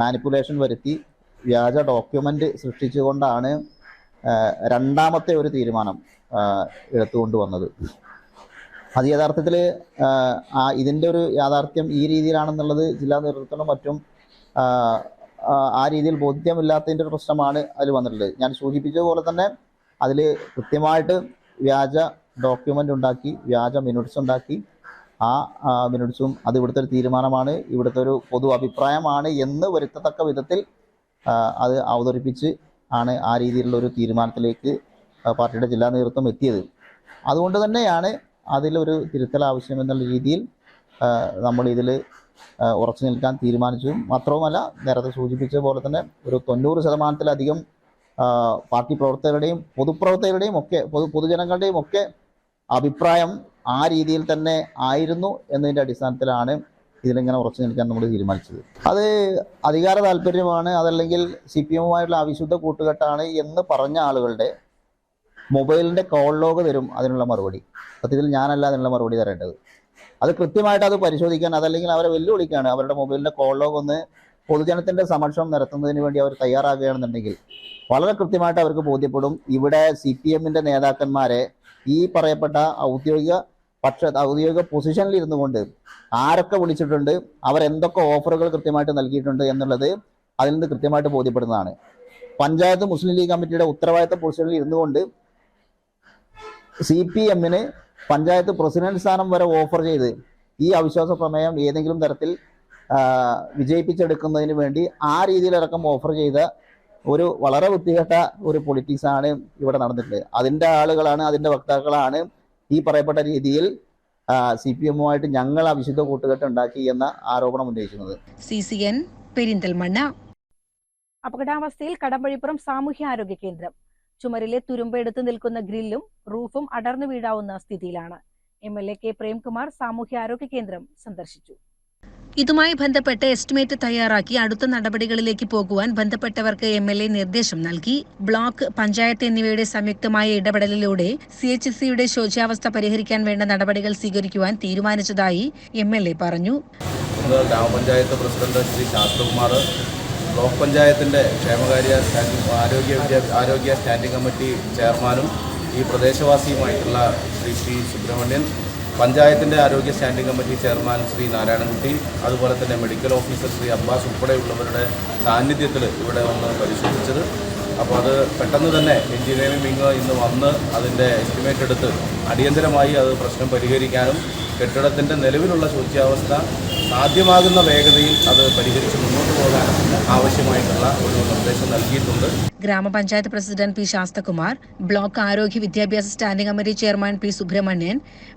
മാനിപ്പുലേഷൻ വരുത്തി വ്യാജ ഡോക്യുമെന്റ് സൃഷ്ടിച്ചുകൊണ്ടാണ് രണ്ടാമത്തെ ഒരു തീരുമാനം ആ, എടുത്തുകൊണ്ട് വന്നത്. അത് യഥാർത്ഥത്തിൽ ആ ഇതിന്റെ ഒരു യാഥാർത്ഥ്യം ഈ രീതിയിലാണെന്നുള്ളത് ജില്ലാ നേതൃത്വത്തിനും മറ്റും ആ, രീതിയിൽ ബോധ്യമില്ലാത്തതിന്റെ ഒരു പ്രശ്നമാണ് അതിൽ വന്നിട്ടുള്ളത്. ഞാൻ സൂചിപ്പിച്ചതുപോലെ തന്നെ അതിൽ കൃത്യമായിട്ട് വ്യാജ ഡോക്യുമെന്റ് ഉണ്ടാക്കി വ്യാജ മിനിറ്റ്സ് ഉണ്ടാക്കി ആ മിനിറ്റ്സും അത് ഇവിടുത്തെ ഒരു തീരുമാനമാണ് ഇവിടുത്തെ ഒരു പൊതു അഭിപ്രായമാണ് എന്ന് വരുത്തത്തക്ക വിധത്തിൽ അത് അവതരിപ്പിച്ച് ആണ് ആ രീതിയിലുള്ള ഒരു തീരുമാനത്തിലേക്ക് പാർട്ടിയുടെ ജില്ലാ നേതൃത്വം എത്തിയത്. അതുകൊണ്ട് തന്നെയാണ് അതിലൊരു തിരുത്തൽ ആവശ്യമെന്നുള്ള രീതിയിൽ നമ്മൾ ഇതിൽ ഉറച്ചു നിൽക്കാൻ തീരുമാനിച്ചു മാത്രവുമല്ല നേരത്തെ സൂചിപ്പിച്ച പോലെ തന്നെ ഒരു തൊണ്ണൂറ് ശതമാനത്തിലധികം പാർട്ടി പ്രവർത്തകരുടെയും പൊതുപ്രവർത്തകരുടെയും ഒക്കെ പൊതു പൊതുജനങ്ങളുടെയും ഒക്കെ അഭിപ്രായം ആ രീതിയിൽ തന്നെ ആയിരുന്നു എന്നതിന്റെ അടിസ്ഥാനത്തിലാണ് ഇതിലിങ്ങനെ ഉറച്ചു നിൽക്കാൻ നമ്മൾ തീരുമാനിച്ചത്. അത് അധികാര താല്പര്യമാണ് അതല്ലെങ്കിൽ സി പി എമ്മുമായിട്ടുള്ള അവിശുദ്ധ കൂട്ടുകെട്ടാണ് എന്ന് പറഞ്ഞ ആളുകളുടെ മൊബൈലിന്റെ കോൾ ലോഗ് തരും അതിനുള്ള മറുപടി. സത്യത്തിൽ ഞാനല്ല അതിനുള്ള മറുപടി തരേണ്ടത്. അത് കൃത്യമായിട്ട് അത് പരിശോധിക്കാൻ അതല്ലെങ്കിൽ അവരെ വെല്ലുവിളിക്കുകയാണ്. അവരുടെ മൊബൈലിന്റെ കോൾ ലോഗ് ഒന്ന് പൊതുജനത്തിന്റെ സമക്ഷം നിരത്തുന്നതിന് വേണ്ടി അവർ തയ്യാറാകുകയാണെന്നുണ്ടെങ്കിൽ വളരെ കൃത്യമായിട്ട് അവർക്ക് ബോധ്യപ്പെടും. ഇവിടെ സി പി എമ്മിന്റെ നേതാക്കന്മാരെ ഈ പറയപ്പെട്ട ഔദ്യോഗിക പക്ഷ ഔദ്യോഗിക പൊസിഷനിൽ ഇരുന്നു കൊണ്ട് ആരൊക്കെ വിളിച്ചിട്ടുണ്ട് അവർ എന്തൊക്കെ ഓഫറുകൾ കൃത്യമായിട്ട് നൽകിയിട്ടുണ്ട് എന്നുള്ളത് അതിൽ നിന്ന് കൃത്യമായിട്ട് ബോധ്യപ്പെടുന്നതാണ്. പഞ്ചായത്ത് മുസ്ലിം ലീഗ് കമ്മിറ്റിയുടെ ഉത്തരവാദിത്ത പൊസിഷനിൽ ഇരുന്നു കൊണ്ട് സി പി എമ്മിന് പഞ്ചായത്ത് പ്രസിഡന്റ് സ്ഥാനം വരെ ഓഫർ ചെയ്ത് ഈ അവിശ്വാസ പ്രമേയം ഏതെങ്കിലും തരത്തിൽ വിജയിപ്പിച്ചെടുക്കുന്നതിന് വേണ്ടി ആ രീതിയിലടക്കം ഓഫർ ചെയ്ത ഒരു വളരെ വൃത്തികെട്ട ഒരു പൊളിറ്റിക്സ് ആണ് ഇവിടെ നടന്നിട്ടുള്ളത്. അതിന്റെ ആളുകളാണ് അതിന്റെ വക്താക്കളാണ് ഈ പറയപ്പെട്ട രീതിയിൽ സി പി എമ്മുമായിട്ട് ഞങ്ങൾ ആ വിശുദ്ധ കൂട്ടുകെട്ട് ഉണ്ടാക്കി എന്ന ആരോപണം ഉന്നയിക്കുന്നത് സി സി എൻ പെരിന്തൽമണ്ണ. അപകടാവസ്ഥയിൽ കടമ്പഴിപ്പുറം സാമൂഹ്യാരോഗ്യ കേന്ദ്രം. ചുമരിലെ തുരുമ്പെടുത്ത് നിൽക്കുന്ന ഗ്രില്ലും റൂഫും അടർന്നു വീഴാവുന്ന സ്ഥിതിയിലാണ്. M L A K Premkumar സാമൂഹ്യ ആരോഗ്യ കേന്ദ്രം സന്ദർശിച്ചു. ഇതുമായി ബന്ധപ്പെട്ട് എസ്റ്റിമേറ്റ് തയ്യാറാക്കി അടുത്ത നടപടികളിലേക്ക് പോകുവാൻ ബന്ധപ്പെട്ടവർക്ക് എം എൽ എ നിർദ്ദേശം നൽകി. ബ്ലോക്ക് പഞ്ചായത്ത് എന്നിവയുടെ സംയുക്തമായ ഇടപെടലിലൂടെ സി എച്ച് സിയുടെ ശോച്യാവസ്ഥ പരിഹരിക്കാൻ വേണ്ട നടപടികൾ സ്വീകരിക്കുവാൻ തീരുമാനിച്ചതായി എം എൽ എ പറഞ്ഞു. ഗ്രാമപഞ്ചായത്ത് പ്രസിഡന്റ് ശ്രീ ശാസ്ത്രകുമാർ ബ്ലോക്ക് പഞ്ചായത്തിന്റെ ക്ഷേമകാര്യ സ്റ്റാൻഡിംഗ് ആരോഗ്യ ആരോഗ്യ സ്റ്റാൻഡിംഗ് കമ്മിറ്റി ചെയർമാനും ഈ പ്രദേശവാസിയുമായിട്ടുള്ള ശ്രീ ശ്രീ സുബ്രഹ്മണ്യൻ പഞ്ചായത്തിന്റെ ആരോഗ്യ standing committee chairman Shri Narayanankutty അതുപോലെ തന്നെ മെഡിക്കൽ ഓഫീസർ ശ്രീ അബ്ബാസ് ഉൾപ്പെടെയുള്ളവരുടെ സാന്നിധ്യത്തിൽ ഇവിടെ വന്ന് പരിശോധിച്ചത്. അപ്പോൾ അത് പെട്ടെന്ന് തന്നെ എഞ്ചിനീയറിംഗ് വിങ് ഇന്ന് വന്ന് അതിന്റെ എസ്റ്റിമേറ്റ് എടുത്ത് അടിയന്തരമായി അത് പ്രശ്നം പരിഹരിക്കാനും കെട്ടിടത്തിന്റെ നിലവിലുള്ള ശോച്യാവസ്ഥ സാധ്യമാകുന്ന വേഗതയിൽ അത് പരിഹരിച്ച് മുന്നോട്ട് പോകാൻ ആവശ്യമായിട്ടുള്ള ഒരു നിർദ്ദേശം നൽകിയിട്ടുണ്ട്. ഗ്രാമപഞ്ചായത്ത് പ്രസിഡന്റ് പി ശാസ്തകുമാർ ബ്ലോക്ക് ആരോഗ്യ വിദ്യാഭ്യാസ standing committee chairman P Subramanian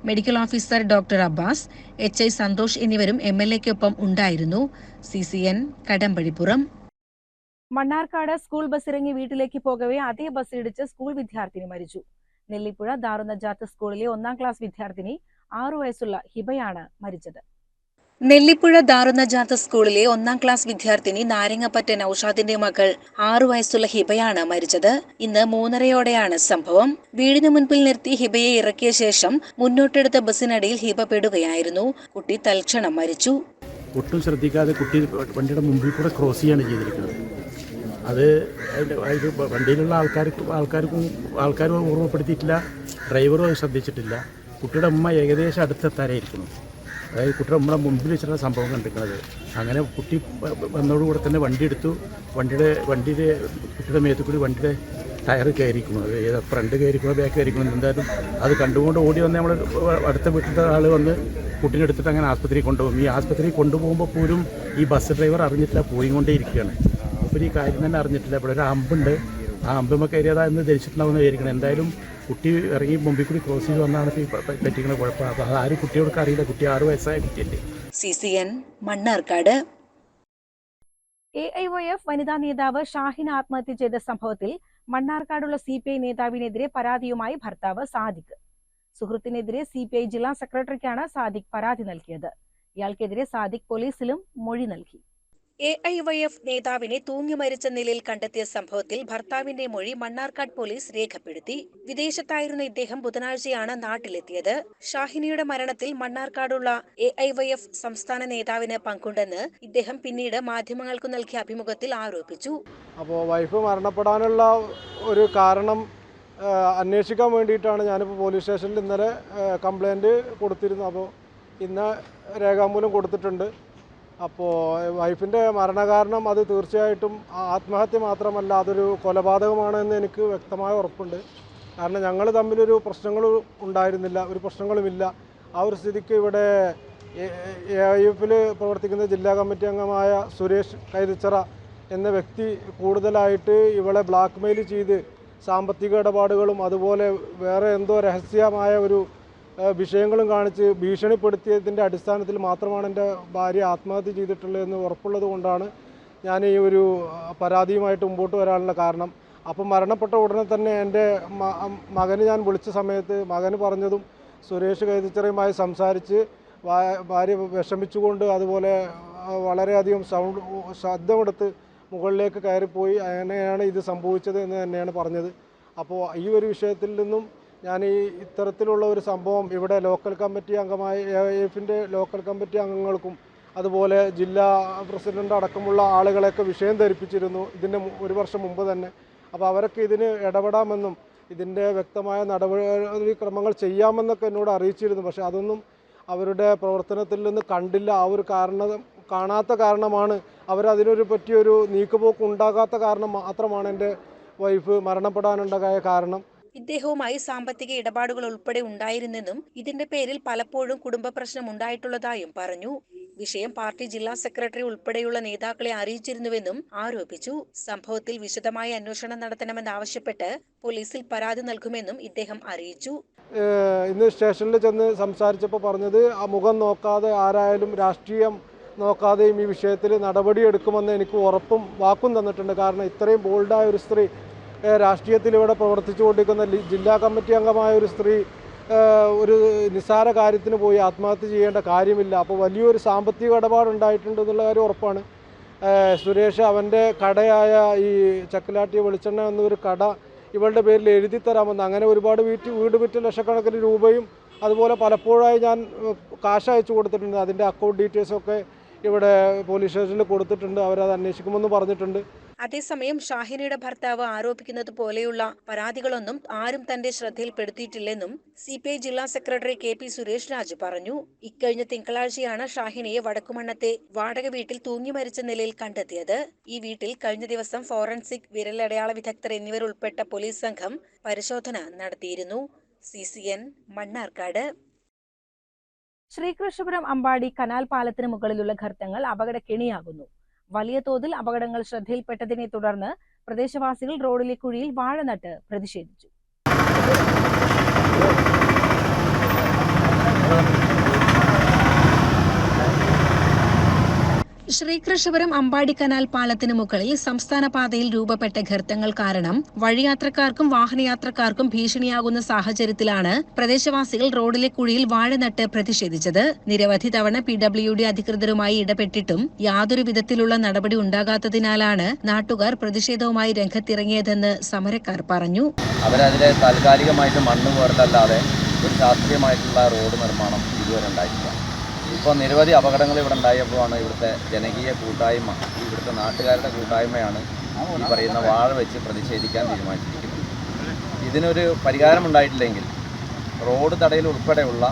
medical officer doctor Abbas H I Santhosh എന്നിവരും എം എൽ എക്കൊപ്പം ഉണ്ടായിരുന്നു. C C N Kadampazhipuram. Mannarkkad school bus ഇറങ്ങി വീട്ടിലേക്ക് പോകവേ അതേ ബസ്സിലിടിച്ച് ഇടിച്ച് സ്കൂൾ വിദ്യാർത്ഥിനി മരിച്ചു. നെല്ലിപ്പുഴ ദാറുനജാത്ത് സ്കൂളിലെ ഒന്നാം ക്ലാസ് വിദ്യാർത്ഥിനി ആറു വയസ്സുള്ള ഹിബയാണ് മരിച്ചത്. നെല്ലിപ്പുഴ ദാറുനജാത്ത് സ്കൂളിലെ ഒന്നാം ക്ലാസ് വിദ്യാർത്ഥിനി നാരങ്ങപ്പറ്റ നൌഷാദിന്റെ മകൾ ആറു വയസ്സുള്ള ഹിബയാണ് മരിച്ചത്. ഇന്ന് മൂന്നരയോടെയാണ് സംഭവം. വീടിന് മുൻപിൽ നിർത്തി ഹിബയെ ഇറക്കിയ ശേഷം മുന്നോട്ടെടുത്ത ബസ്സിനടിയിൽ ഹിബ പെടുകയായിരുന്നു. കുട്ടി തൽക്ഷണം മരിച്ചു. ഒട്ടും ശ്രദ്ധിക്കാതെ കുട്ടി വണ്ടിയുടെ മുമ്പിൽ കൂടെ ക്രോസ് ചെയ്യാണ് ചെയ്തിരിക്കുന്നത്. അത് വണ്ടിയിലുള്ള ആൾക്കാർക്ക് ആൾക്കാർക്കും ആൾക്കാരും ഓർമ്മപ്പെടുത്തിയിട്ടില്ല. ഡ്രൈവറും അത് ശ്രദ്ധിച്ചിട്ടില്ല. കുട്ടിയുടെ ഉമ്മ ഏകദേശം അടുത്തെത്താനായിരിക്കുന്നു. അതായത് കുട്ടിയുടെ ഉമ്മയുടെ മുമ്പിൽ വെച്ചിട്ടുള്ള സംഭവം കണ്ടിരിക്കുന്നത്. അങ്ങനെ കുട്ടി വന്നതോടുകൂടെ തന്നെ വണ്ടി എടുത്തു. വണ്ടിയുടെ വണ്ടിയുടെ കുട്ടിയുടെ മേത്ത് കൂടി വണ്ടിയുടെ ടയർ കയറിക്കുന്നത് ഏത് ഫ്രണ്ട് കയറിക്കണോ ബാക്ക് കയറിക്കണോ എന്തായാലും. അത് കണ്ടുകൊണ്ട് ഓടി വന്ന് നമ്മൾ അടുത്ത വീട്ടിലത്തെ ആൾ വന്ന് കുട്ടീനെ എടുത്തിട്ട് അങ്ങനെ ആസ്പത്രി കൊണ്ടുപോകും. ഈ ആസ്പത്രി കൊണ്ടുപോകുമ്പോൾ പോലും ഈ ബസ് ഡ്രൈവർ അറിഞ്ഞിട്ടില്ല പോയിക്കൊണ്ടേ ഇരിക്കുകയാണ്. അപ്പോൾ ഈ കാര്യം തന്നെ അറിഞ്ഞിട്ടില്ല. ഇവിടെ ഒരു അമ്പുണ്ട്. ആ അമ്പുമ്മ കയറിയതാ എന്ന് ധരിച്ചിട്ടുണ്ടാവുന്ന വിചാരിക്കണം എന്തായാലും കുട്ടി ഇറങ്ങി മുമ്പിൽ കൂടി ക്രോസ് ചെയ്ത് വന്നാണ് പറ്റിക്കുന്ന കുഴപ്പം. അപ്പൊ അത് ആരും കുട്ടികൾക്ക് അറിയില്ല. കുട്ടി ആറ് വയസ്സായ കുട്ടിയല്ലേ. C C N Mannarkkad. A I Y F വനിതാ നേതാവ് ഷാഹിൻ ആത്മഹത്യ ചെയ്ത സംഭവത്തിൽ മണ്ണാർക്കാടുള്ള സി പി ഐ നേതാവിനെതിരെ പരാതിയുമായി ഭർത്താവ് സാദിഖ്. സുഹൃത്തിനെതിരെ സി പി ഐ ജില്ലാ സെക്രട്ടറിക്കാണ് സാദിഖ് പരാതി നൽകിയത്. ഇയാൾക്കെതിരെ സാദിഖ് പോലീസിലും മൊഴി നൽകി. എ ഐ വൈ എഫ് നേതാവിനെ തൂങ്ങി മരിച്ച നിലയിൽ കണ്ടെത്തിയ സംഭവത്തിൽ ഭർത്താവിന്റെ മൊഴി മണ്ണാർക്കാട് പോലീസ് രേഖപ്പെടുത്തി. വിദേശത്തായിരുന്ന ഇദ്ദേഹം ബുധനാഴ്ചയാണ് നാട്ടിലെത്തിയത്. ഷാഹിനിയുടെ മരണത്തിൽ മണ്ണാർക്കാടുള്ള എ ഐ വൈ എഫ് സംസ്ഥാന നേതാവിന് പങ്കുണ്ടെന്ന് ഇദ്ദേഹം പിന്നീട് മാധ്യമങ്ങൾക്ക് നൽകിയ അഭിമുഖത്തിൽ ആരോപിച്ചു. അപ്പോൾ വൈഫ് മരണപ്പെടാനുള്ള ഒരു കാരണം അന്വേഷിക്കാൻ വേണ്ടിയിട്ടാണ് ഞാനിപ്പോൾ പോലീസ് സ്റ്റേഷനിൽ ഇന്നലെ കംപ്ലൈന്റ് കൊടുത്തിരുന്നു അപ്പോൾ ഇന്ന് രേഖാമൂലം കൊടുത്തിട്ടുണ്ട്. അപ്പോൾ വൈഫിന്റെ മരണകാരണം അത് തീർച്ചയായിട്ടും ആത്മഹത്യ മാത്രമല്ല അതൊരു കൊലപാതകമാണ് എന്ന് എനിക്ക് വ്യക്തമായ ഉറപ്പുണ്ട്. കാരണം ഞങ്ങൾ തമ്മിലൊരു പ്രശ്നങ്ങളും ഉണ്ടായിരുന്നില്ല ഒരു പ്രശ്നങ്ങളുമില്ല. ആ ഒരു സ്ഥിതിക്ക് ഇവിടെ എ ഐ എഫിൽ പ്രവർത്തിക്കുന്ന ജില്ലാ കമ്മിറ്റി അംഗമായ സുരേഷ് കൈതച്ചിറ എന്ന വ്യക്തി കൂടുതലായിട്ട് ഇവളെ ബ്ലാക്ക് മെയിൽ ചെയ്ത് സാമ്പത്തിക ഇടപാടുകളും അതുപോലെ വേറെ എന്തോ രഹസ്യമായ ഒരു വിഷയങ്ങളും കാണിച്ച് ഭീഷണിപ്പെടുത്തിയതിന്റെ അടിസ്ഥാനത്തിൽ മാത്രമാണ് എന്റെ ഭാര്യ ആത്മഹത്യ ചെയ്തിട്ടുള്ളതെന്ന് ഉറപ്പുള്ളത് കൊണ്ടാണ് ഞാൻ ഈ ഒരു പരാതിയുമായിട്ട് മുമ്പോട്ട് വരാനുള്ള കാരണം. അപ്പം മരണപ്പെട്ട ഉടനെ തന്നെ എന്റെ മകന് ഞാൻ വിളിച്ച സമയത്ത് മകന് പറഞ്ഞതും സുരേഷ് കൈതച്ചറയുമായി സംസാരിച്ച് ഭാര്യ വിഷമിച്ചുകൊണ്ട് അതുപോലെ വളരെയധികം സൗണ്ട് ശബ്ദമെടുത്ത് മുകളിലേക്ക് കയറിപ്പോയി. അങ്ങനെയാണ് ഇത് സംഭവിച്ചത് എന്ന് തന്നെയാണ് പറഞ്ഞത്. അപ്പോൾ ഈ ഒരു വിഷയത്തിൽ നിന്നും ഞാൻ ഈ ഇത്തരത്തിലുള്ള ഒരു സംഭവം ഇവിടെ ലോക്കൽ കമ്മിറ്റി അംഗമായ എ എഫിന്റെ ലോക്കൽ കമ്മിറ്റി അംഗങ്ങൾക്കും അതുപോലെ ജില്ലാ പ്രസിഡന്റ് അടക്കമുള്ള ആളുകളെയൊക്കെ വിഷയം ധരിപ്പിച്ചിരുന്നു. ഇതിന്റെ ഒരു വർഷം മുമ്പ് തന്നെ. അപ്പോൾ അവരൊക്കെ ഇതിന് ഇടപെടാമെന്നും ഇതിന്റെ വ്യക്തമായ നടപടിക്രമങ്ങൾ ചെയ്യാമെന്നൊക്കെ എന്നോട് അറിയിച്ചിരുന്നു. പക്ഷേ അതൊന്നും അവരുടെ പ്രവർത്തനത്തിൽ നിന്ന് കണ്ടില്ല. ആ ഒരു കാരണം കാണാത്ത കാരണമാണ് അവരതിനൊരു പറ്റിയൊരു നീക്കുപോക്ക് ഉണ്ടാകാത്ത കാരണം മാത്രമാണ് എന്റെ വൈഫ് മരണപ്പെടാനുണ്ടായ കാരണം. ഇദ്ദേഹവുമായി സാമ്പത്തിക ഇടപാടുകൾ ഉൾപ്പെടെ ഉണ്ടായിരുന്നെന്നും ഇതിന്റെ പേരിൽ പലപ്പോഴും കുടുംബ പ്രശ്നം ഉണ്ടായിട്ടുള്ളതായും പറഞ്ഞു. വിഷയം പാർട്ടി ജില്ലാ സെക്രട്ടറി ഉൾപ്പെടെയുള്ള നേതാക്കളെ അറിയിച്ചിരുന്നുവെന്നും ആരോപിച്ചു. സംഭവത്തിൽ വിശദമായ അന്വേഷണം നടത്തണമെന്നാവശ്യപ്പെട്ട് പോലീസിൽ പരാതി നൽകുമെന്നും ഇദ്ദേഹം അറിയിച്ചു. ഇന്ന് സ്റ്റേഷനിൽ ചെന്ന് സംസാരിച്ചപ്പോൾ പറഞ്ഞത് ആ മുഖം നോക്കാതെ ആരായാലും രാഷ്ട്രീയം നോക്കാതെയും ഈ വിഷയത്തിൽ നടപടിയെടുക്കുമെന്ന് എനിക്ക് ഉറപ്പും വാക്കും തന്നിട്ടുണ്ട്. കാരണം ഇത്രയും ബോൾഡായ ഒരു സ്ത്രീ രാഷ്ട്രീയത്തിൽ ഇവിടെ പ്രവർത്തിച്ചുകൊണ്ടിരിക്കുന്ന കൊണ്ടിരിക്കുന്ന ജില്ലാ കമ്മിറ്റി അംഗമായ ഒരു സ്ത്രീ ഒരു നിസ്സാര കാര്യത്തിന് പോയി ആത്മഹത്യ ചെയ്യേണ്ട കാര്യമില്ല. അപ്പോൾ വലിയൊരു സാമ്പത്തിക ഇടപാടുണ്ടായിട്ടുണ്ട് എന്നുള്ള കാര്യം ഉറപ്പാണ്. സുരേഷ് അവന്റെ കടയായ ഈ ചക്കിലാട്ടി വെളിച്ചെണ്ണ എന്നൊരു കട ഇവളുടെ പേരിൽ എഴുതി തരാമെന്ന്. അങ്ങനെ ഒരുപാട് വീട്ട് വീട് വിറ്റ് ലക്ഷക്കണക്കിന് രൂപയും അതുപോലെ പലപ്പോഴായി ഞാൻ കാശ് അയച്ചു കൊടുത്തിട്ടുണ്ട്. അതിന്റെ അക്കൗണ്ട് ഡീറ്റെയിൽസൊക്കെ ഇവിടെ പോലീസ് സ്റ്റേഷനിൽ കൊടുത്തിട്ടുണ്ട്. അവരത് അന്വേഷിക്കുമെന്ന് പറഞ്ഞിട്ടുണ്ട്. അതേസമയം ഷാഹിനയുടെ ഭർത്താവ് ആരോപിക്കുന്നത് പോലെയുള്ള പരാതികളൊന്നും ആരും തന്റെ ശ്രദ്ധയിൽപ്പെടുത്തിയിട്ടില്ലെന്നും സി പി ഐ ജില്ലാ secretary K P Suresh Raj പറഞ്ഞു. ഇക്കഴിഞ്ഞ തിങ്കളാഴ്ചയാണ് ഷാഹിനയെ വടക്കുമണ്ണത്തെ വാടക വീട്ടിൽ തൂങ്ങി മരിച്ച നിലയിൽ കണ്ടെത്തിയത്. ഈ വീട്ടിൽ കഴിഞ്ഞ ദിവസം ഫോറൻസിക് വിരലടയാള വിദഗ്ധർ എന്നിവരുൾപ്പെട്ട പോലീസ് സംഘം പരിശോധന നടത്തിയിരുന്നു. C C N Mannarkkad. Sreekrishnapuram Ambadi canal പാലത്തിന് മുകളിലുള്ള ഘർത്തങ്ങൾ അപകടക്കെണിയാകുന്നു. വലിയ തോതിൽ അപകടങ്ങൾ ശ്രദ്ധയിൽപ്പെട്ടതിനെ തുടർന്ന് പ്രദേശവാസികൾ റോഡിലെ കുഴിയിൽ വാഴ നട്ട് പ്രതിഷേധിച്ചു. ശ്രീകൃഷ്ണപുരം അമ്പാടി കനാൽ പാലത്തിന് മുകളിൽ സംസ്ഥാന പാതയിൽ രൂപപ്പെട്ട ഘർത്തങ്ങൾ കാരണം വഴിയാത്രക്കാർക്കും വാഹനയാത്രക്കാർക്കും ഭീഷണിയാകുന്ന സാഹചര്യത്തിലാണ് പ്രദേശവാസികൾ റോഡിലെ കുഴിയിൽ വാഴ നട്ട് പ്രതിഷേധിച്ചത്. നിരവധി തവണ പി ഡബ്ല്യു ഡി അധികൃതരുമായി ഇടപെട്ടിട്ടും യാതൊരു വിധത്തിലുള്ള നടപടി ഉണ്ടാകാത്തതിനാലാണ് നാട്ടുകാർ പ്രതിഷേധവുമായി രംഗത്തിറങ്ങിയതെന്ന് സമരക്കാർ പറഞ്ഞു. താൽക്കാലികമായിട്ട് മണ്ണ് ഒരു ശാസ്ത്രീയമായിട്ടുള്ള റോഡ് നിർമ്മാണം ഇതുവരെ ഉണ്ടായിട്ടില്ല. ഇപ്പോൾ നിരവധി അപകടങ്ങൾ ഇവിടെ ഉണ്ടായപ്പോഴാണ് ഇവിടുത്തെ ജനകീയ കൂട്ടായ്മ ഇവിടുത്തെ നാട്ടുകാരുടെ കൂട്ടായ്മയാണ് ഈ പറയുന്ന വാഴ വെച്ച് പ്രതിഷേധിക്കാൻ തീരുമാനിച്ചിരിക്കുന്നത്. ഇതിനൊരു പരിഹാരം ഉണ്ടായിട്ടില്ലെങ്കിൽ റോഡ് തടയിൽ ഉൾപ്പെടെയുള്ള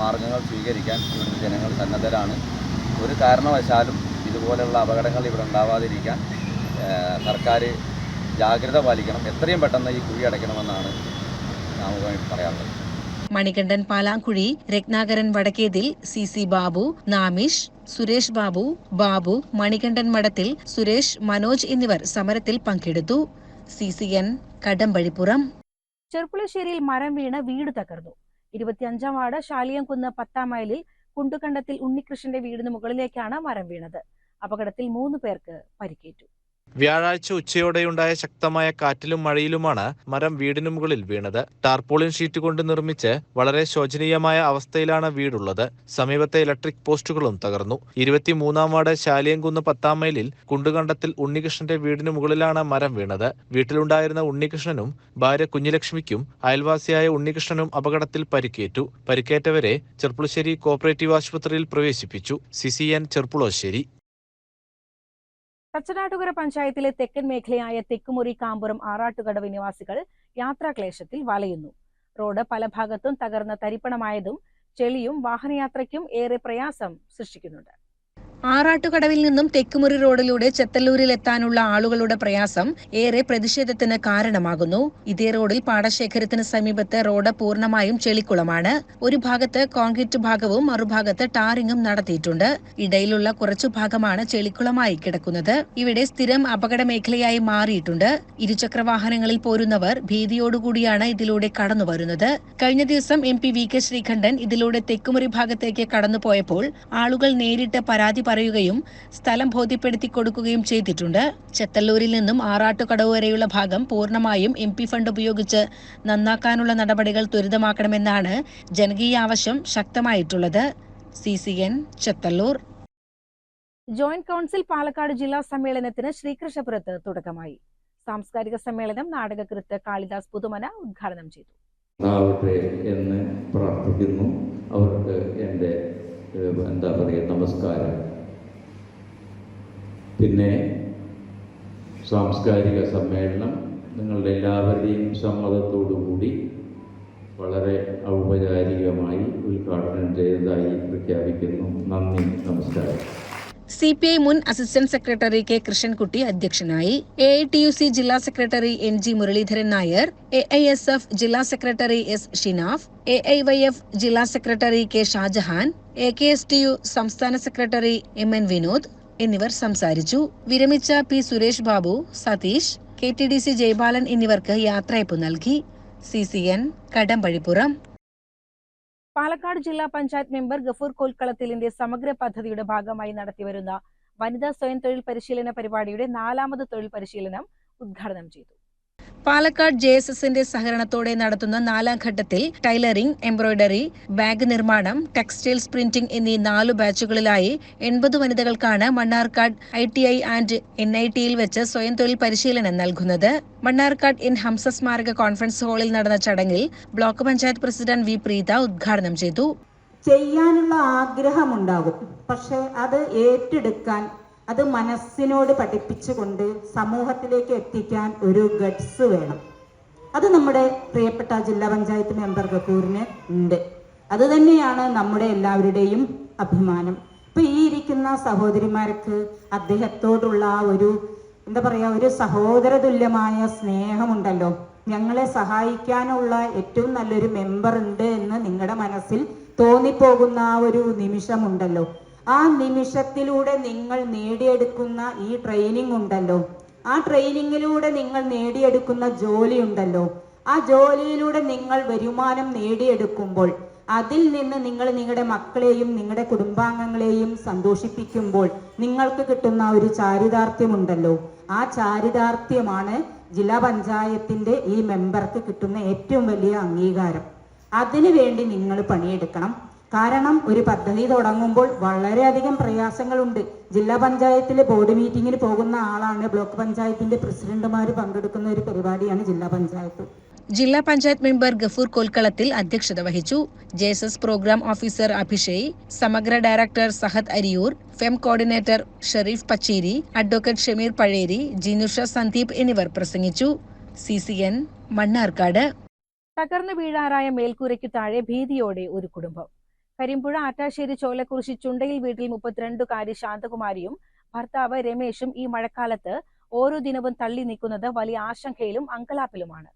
മാർഗങ്ങൾ സ്വീകരിക്കാൻ ഇവിടുത്തെ ജനങ്ങൾ സന്നദ്ധരാണ്. ഒരു കാരണവശാലും ഇതുപോലെയുള്ള അപകടങ്ങൾ ഇവിടെ ഉണ്ടാവാതിരിക്കാൻ സർക്കാർ ജാഗ്രത പാലിക്കണം. എത്രയും പെട്ടെന്ന് ഈ കുഴി അടയ്ക്കണമെന്നാണ് നാമുകമായിട്ട് പറയാനുള്ളത്. മണികണ്ഠൻ പാലാങ്കുഴി രത്നാകരൻ വടക്കേതിൽ സി സി ബാബു നാമിഷ് സുരേഷ് ബാബു ബാബു മണികണ്ഠൻ മഠത്തിൽ സുരേഷ് മനോജ് എന്നിവർ സമരത്തിൽ പങ്കെടുത്തു. C C N Kadampazhipuram. ചെർപ്പുളശ്ശേരിയിൽ മരം വീണ് വീട് തകർന്നു. ഇരുപത്തിയഞ്ചാം വാർഡ് ശാലിയംകുന്ന് പത്താം മൈലിൽ കുണ്ടുകണ്ടത്തിൽ ഉണ്ണികൃഷ്ണന്റെ വീടിന് മുകളിലേക്കാണ് മരം വീണത്. അപകടത്തിൽ മൂന്ന് പേർക്ക് പരിക്കേറ്റു. വ്യാഴാഴ്ച ഉച്ചയോടെയുണ്ടായ ശക്തമായ കാറ്റിലും മഴയിലുമാണ് മരം വീടിനു മുകളിൽ വീണത്. ടാർപോളിൻ ഷീറ്റ് കൊണ്ട് നിർമ്മിച്ച് വളരെ ശോചനീയമായ അവസ്ഥയിലാണ് വീടുള്ളത്. സമീപത്തെ ഇലക്ട്രിക് പോസ്റ്റുകളും തകർന്നു. ഇരുപത്തിമൂന്നാം വാർഡ് ശാലിയംകുന്ന് പത്താം മൈലിൽ കുണ്ടുകണ്ടത്തിൽ ഉണ്ണികൃഷ്ണന്റെ വീടിനു മുകളിലാണ് മരം വീണത്. വീട്ടിലുണ്ടായിരുന്ന ഉണ്ണികൃഷ്ണനും ഭാര്യ കുഞ്ഞിലക്ഷ്മിക്കും അയൽവാസിയായ ഉണ്ണികൃഷ്ണനും അപകടത്തിൽ പരിക്കേറ്റു. പരിക്കേറ്റവരെ ചെർപ്പുളശ്ശേരി കോപ്പറേറ്റീവ് ആശുപത്രിയിൽ പ്രവേശിപ്പിച്ചു. സിസിഎൻ ചെർപ്പുളശ്ശേരി. തച്ചനാട്ടുകര പഞ്ചായത്തിലെ തെക്കൻ മേഖലയായ തെക്കുമുറി കാമ്പുറം ആറാട്ടുകടവ് നിവാസികൾ യാത്രാക്ലേശത്തിൽ വലയുന്നു. റോഡ് പല ഭാഗത്തും തകർന്ന തരിപ്പണമായതും ചെളിയും വാഹനയാത്രയ്ക്കും ഏറെ പ്രയാസം സൃഷ്ടിക്കുന്നുണ്ട്. ആറാട്ടുകടവിൽ നിന്നും തെക്കുമുറി റോഡിലൂടെ ചെത്തല്ലൂരിൽ എത്താനുള്ള ആളുകളുടെ പ്രയാസം ഏറെ പ്രതിഷേധത്തിന് കാരണമാകുന്നു. ഇതേ റോഡിൽ പാടശേഖരത്തിന് സമീപത്ത് റോഡ് പൂർണമായും ചെളിക്കുളമാണ്. ഒരു ഭാഗത്ത് കോൺക്രീറ്റ് ഭാഗവും മറുഭാഗത്ത് ടാറിങ്ങും നടത്തിയിട്ടുണ്ട്. ഇടയിലുള്ള കുറച്ചു ഭാഗമാണ് ചെളിക്കുളമായി കിടക്കുന്നത്. ഇവിടെ സ്ഥിരം അപകട മേഖലയായി മാറിയിട്ടുണ്ട്. ഇരുചക്ര വാഹനങ്ങളിൽ പോരുന്നവർ ഭീതിയോടുകൂടിയാണ് ഇതിലൂടെ കടന്നു വരുന്നത്. കഴിഞ്ഞ ദിവസം M P V K Sreekandan ഇതിലൂടെ തെക്കുമുറി ഭാഗത്തേക്ക് കടന്നുപോയപ്പോൾ ആളുകൾ നേരിട്ട് പരാതി പറയുകയും സ്ഥലം ബോധ്യപ്പെടുത്തി കൊടുക്കുകയും ചെയ്തിട്ടുണ്ട്. ചെത്തല്ലൂരിൽ നിന്നും ആറാട്ടുകടവ് വരെയുള്ള ഭാഗം പൂർണമായും എം പി ഫണ്ട് ഉപയോഗിച്ച് നന്നാക്കാനുള്ള നടപടികൾ ത്വരിതമാക്കണമെന്നാണ് ജനകീയ ആവശ്യം ശക്തമായിട്ടുള്ളത്. C C N Chethallur. Joint council Palakkad ജില്ലാ സമ്മേളനത്തിന് ശ്രീകൃഷ്ണപുരത്ത് തുടക്കമായി. സാംസ്കാരിക സമ്മേളനം നാടകകൃത്ത് കാളിദാസ് പുതുമന ഉദ്ഘാടനം ചെയ്തു. എന്ന് പ്രാർത്ഥിക്കുന്നു. അവർക്ക് എന്റെ എന്താ പറയുക നമസ്കാരം. പിന്നെ സാംസ്കാരിക സമ്മേളനം നിങ്ങളുടെ എല്ലാവരുടെയും സമ്മതത്തോടുകൂടി വളരെ ഔപചാരികമായി ഉദ്ഘാടനം ചെയ്തതായി പ്രഖ്യാപിക്കുന്നു. നന്ദി നമസ്കാരം. സി പി ഐ മുൻ അസിസ്റ്റന്റ് സെക്രട്ടറി കെ കൃഷ്ണൻകുട്ടി അധ്യക്ഷനായി A I T U C ജില്ലാ secretary N G Muraleedharan Nair A I S F ജില്ലാ secretary S Shinaf A I Y F ജില്ലാ secretary K Shajahan A K S T U സംസ്ഥാന secretary M N Vinod എന്നിവർ സംസാരിച്ചു. വിരമിച്ച P Suresh Babu Satheesh K T D C Jayabalan എന്നിവർക്ക് യാത്രയപ്പ് നൽകി. C C N Kadampazhipuram. Palakkad ജില്ലാ panchayat member Gafoor കോൽക്കളത്തിലിന്റെ സമഗ്ര പദ്ധതിയുടെ ഭാഗമായി നടത്തിവരുന്ന വനിതാ സ്വയം തൊഴിൽ പരിശീലന പരിപാടിയുടെ നാലാമത് തൊഴിൽ പരിശീലനം ഉദ്ഘാടനം ചെയ്തു. പാലക്കാട് ജെ എസ് എസിന്റെ സഹകരണത്തോടെ നടത്തുന്ന നാലാം ഘട്ടത്തിൽ ടൈലറിംഗ് എംബ്രോയ്ഡറി ബാഗ് നിർമ്മാണം ടെക്സ്റ്റൈൽസ് പ്രിന്റിംഗ് എന്നീ നാലു ബാച്ചുകളിലായി എൺപത് വനിതകൾക്കാണ് Mannarkkad I T I and N I ടിയിൽ വെച്ച് സ്വയം തൊഴിൽ പരിശീലനം നൽകുന്നത്. മണ്ണാർക്കാട് ഇൻ ഹംസ സ്മാരക കോൺഫറൻസ് ഹാളിൽ നടന്ന ചടങ്ങിൽ block panchayat president V Preetha ഉദ്ഘാടനം ചെയ്തു. ചെയ്യാനുള്ള ആഗ്രഹമുണ്ടാകും. പക്ഷേ അത് ഏറ്റെടുക്കാൻ അത് മനസ്സിനോട് പഠിപ്പിച്ചുകൊണ്ട് സമൂഹത്തിലേക്ക് എത്തിക്കാൻ ഒരു ഗഡ്സ് വേണം. അത് നമ്മുടെ പ്രിയപ്പെട്ട ജില്ലാ പഞ്ചായത്ത് മെമ്പർ കപൂറിന് ഉണ്ട്. അത് തന്നെയാണ് നമ്മുടെ എല്ലാവരുടെയും അഭിമാനം. ഇപ്പൊ ഈ ഇരിക്കുന്ന സഹോദരിമാർക്ക് അദ്ദേഹത്തോടുള്ള ആ ഒരു എന്താ പറയാ ഒരു സഹോദര തുല്യമായ സ്നേഹമുണ്ടല്ലോ. ഞങ്ങളെ സഹായിക്കാനുള്ള ഏറ്റവും നല്ലൊരു മെമ്പർ ഉണ്ട് എന്ന് നിങ്ങളുടെ മനസ്സിൽ തോന്നിപ്പോകുന്ന ആ ഒരു നിമിഷമുണ്ടല്ലോ. ആ നിമിഷത്തിലൂടെ നിങ്ങൾ നേടിയെടുക്കുന്ന ഈ ട്രെയിനിങ് ഉണ്ടല്ലോ. ആ ട്രെയിനിങ്ങിലൂടെ നിങ്ങൾ നേടിയെടുക്കുന്ന ജോലി ഉണ്ടല്ലോ. ആ ജോലിയിലൂടെ നിങ്ങൾ വരുമാനം നേടിയെടുക്കുമ്പോൾ അതിൽ നിന്ന് നിങ്ങൾ നിങ്ങളുടെ മക്കളെയും നിങ്ങളുടെ കുടുംബാംഗങ്ങളെയും സന്തോഷിപ്പിക്കുമ്പോൾ നിങ്ങൾക്ക് കിട്ടുന്ന ഒരു ചാരിതാർത്ഥ്യമുണ്ടല്ലോ. ആ ചാരിതാർത്ഥ്യമാണ് ജില്ലാ പഞ്ചായത്തിന്റെ ഈ മെമ്പർക്ക് കിട്ടുന്ന ഏറ്റവും വലിയ അംഗീകാരം. അതിനു വേണ്ടി നിങ്ങൾ പണിയെടുക്കണം. കാരണം ഒരു പദ്ധതി തുടങ്ങുമ്പോൾ വളരെയധികം പ്രയാസങ്ങളുണ്ട്. ജില്ലാ പഞ്ചായത്തിലെ ബോർഡ് മീറ്റിങ്ങിന് പോകുന്ന ആളാണ് ബ്ലോക്ക് പഞ്ചായത്തിന്റെ പ്രസിഡന്റുമാർ പങ്കെടുക്കുന്ന ഒരു പരിപാടിയാണ് ജില്ലാ പഞ്ചായത്ത്. ജില്ലാ പഞ്ചായത്ത് മെമ്പർ ഗഫൂർ കൊൽക്കളത്തിൽ അധ്യക്ഷത വഹിച്ചു. ജെഎസ്എസ് programme officer Abhishek Samagra director Sahad Ariyur ഫെം coordinator Sharif Pacheri advocate Shameer Pazheri Jinusha Sandeep എന്നിവർ പ്രസംഗിച്ചു. C C N Mannarkkad. തകർന്നു വീഴാറായ മേൽക്കൂരയ്ക്ക് താഴെ ഭീതിയോടെ ഒരു കുടുംബം. കരിമ്പുഴ ആറ്റാശ്ശേരി ചോലക്കുറിശി ചുണ്ടയിൽ വീട്ടിൽ മുപ്പത്തിരണ്ടുകാരി ശാന്തകുമാരിയും ഭർത്താവ് രമേശും ഈ മഴക്കാലത്ത് ഓരോ ദിനവും തള്ളി നിൽക്കുന്നത് വലിയ ആശങ്കയിലും അങ്കലാപ്പിലുമാണ്.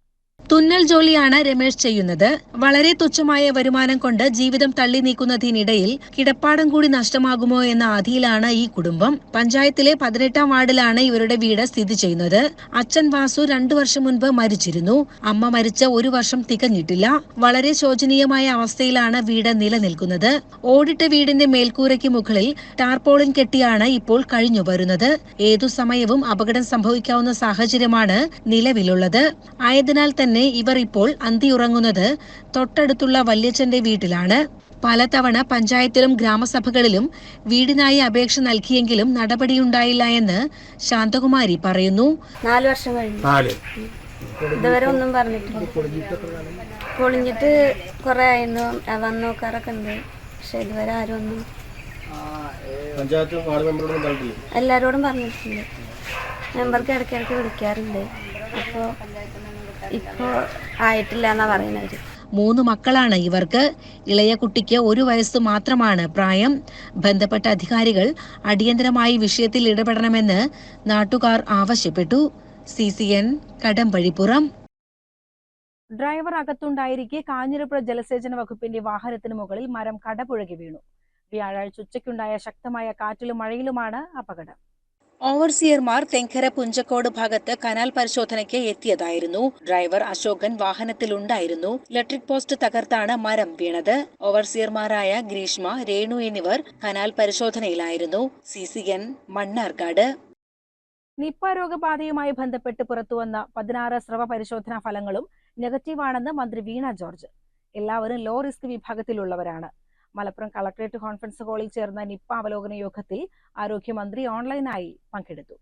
തുന്നൽ ജോലിയാണ് രമേശ് ചെയ്യുന്നത്. വളരെ തുച്ഛമായ വരുമാനം കൊണ്ട് ജീവിതം തള്ളി നീക്കുന്നതിനിടയിൽ കിടപ്പാടം കൂടി നഷ്ടമാകുമോ എന്ന ആധിയിലാണ് ഈ കുടുംബം. പഞ്ചായത്തിലെ പതിനെട്ടാം വാർഡിലാണ് ഇവരുടെ വീട് സ്ഥിതി ചെയ്യുന്നത്. അച്ഛൻ വാസു രണ്ടു വർഷം മുൻപ് മരിച്ചിരുന്നു. അമ്മ മരിച്ച ഒരു വർഷം തികഞ്ഞിട്ടില്ല. വളരെ ശോചനീയമായ അവസ്ഥയിലാണ് വീട് നിലനിൽക്കുന്നത്. ഓടിട്ട വീടിന്റെ മേൽക്കൂരയ്ക്ക് മുകളിൽ ടാർപോളിൻ കെട്ടിയാണ് ഇപ്പോൾ കഴിഞ്ഞു വരുന്നത്. ഏതു സമയവും അപകടം സംഭവിക്കാവുന്ന സാഹചര്യമാണ് നിലവിലുള്ളത്. ആയതിനാൽ തന്നെ ഇവർ ഇപ്പോൾ അന്തിയുറങ്ങുന്നത് തൊട്ടടുത്തുള്ള വല്യച്ഛന്റെ വീട്ടിലാണ്. പലതവണ പഞ്ചായത്തിലും ഗ്രാമസഭകളിലും വീടിനായി അപേക്ഷ നൽകിയെങ്കിലും നടപടിയുണ്ടായില്ല എന്ന് ശാന്തകുമാരി പറയുന്നു. നാല് വർഷം കഴിഞ്ഞു. നാല്. ഇതുവരെ ഒന്നും പറഞ്ഞിട്ടില്ല. പൊളിഞ്ഞിട്ട് കുറെ ആയിരുന്നു. വന്ന് നോക്കാറൊക്കെ ഉണ്ട്. പക്ഷെ ഇതുവരെ ആരും ഒന്നും എല്ലാരോടും പറഞ്ഞിട്ടുണ്ട് മെമ്പർക്ക് ഇടയ്ക്കിടയ്ക്ക് വിളിക്കാറുണ്ട്. അപ്പോൾ ഇപ്പോൾ ആയിട്ടില്ല എന്നാ പറയുന്നത് മൂന്ന് മക്കളാണ് ഇവർക്ക്. ഇളയ കുട്ടിക്ക് ഒരു വയസ്സ് മാത്രമാണ് പ്രായം. ബന്ധപ്പെട്ട അധികാരികൾ അടിയന്തരമായി വിഷയത്തിൽ ഇടപെടണമെന്ന് നാട്ടുകാർ ആവശ്യപ്പെട്ടു. C C N Kadampazhipuram. Driver അകത്തുണ്ടായിരിക്കെ Kanjirapuzha ജലസേചന വകുപ്പിന്റെ വാഹനത്തിന് മുകളിൽ മരം കടപുഴകി വീണു. വ്യാഴാഴ്ച ഉച്ചയ്ക്കുണ്ടായ ശക്തമായ കാറ്റിലും മഴയിലുമാണ് അപകടം. ഓവർസിയർമാർ തെങ്കര പുഞ്ചക്കോട് ഭാഗത്ത് കനാൽ പരിശോധനയ്ക്ക് എത്തിയതായിരുന്നു. ഡ്രൈവർ അശോകൻ വാഹനത്തിലുണ്ടായിരുന്നു. ഇലക്ട്രിക് പോസ്റ്റ് തകർത്താണ് മരം വീണത്. ഓവർസിയർമാരായ ഗ്രീഷ്മ രേണു എന്നിവർ canal പരിശോധനയിലായിരുന്നു. C C N Mannarkkad. Nipah രോഗബാധയുമായി ബന്ധപ്പെട്ട് പുറത്തുവന്ന പതിനാറ് സ്രവ പരിശോധനാ ഫലങ്ങളും നെഗറ്റീവാണെന്ന് മന്ത്രി വീണ ജോർജ്. എല്ലാവരും ലോ റിസ്ക് വിഭാഗത്തിലുള്ളവരാണ്. മലപ്പുറം കളക്ടറേറ്റ് കോൺഫറൻസ് ഹാളിൽ ചേർന്ന നിപ്പ അവലോകന യോഗത്തിൽ ആരോഗ്യമന്ത്രി ഓൺലൈനായി പങ്കെടുത്തു.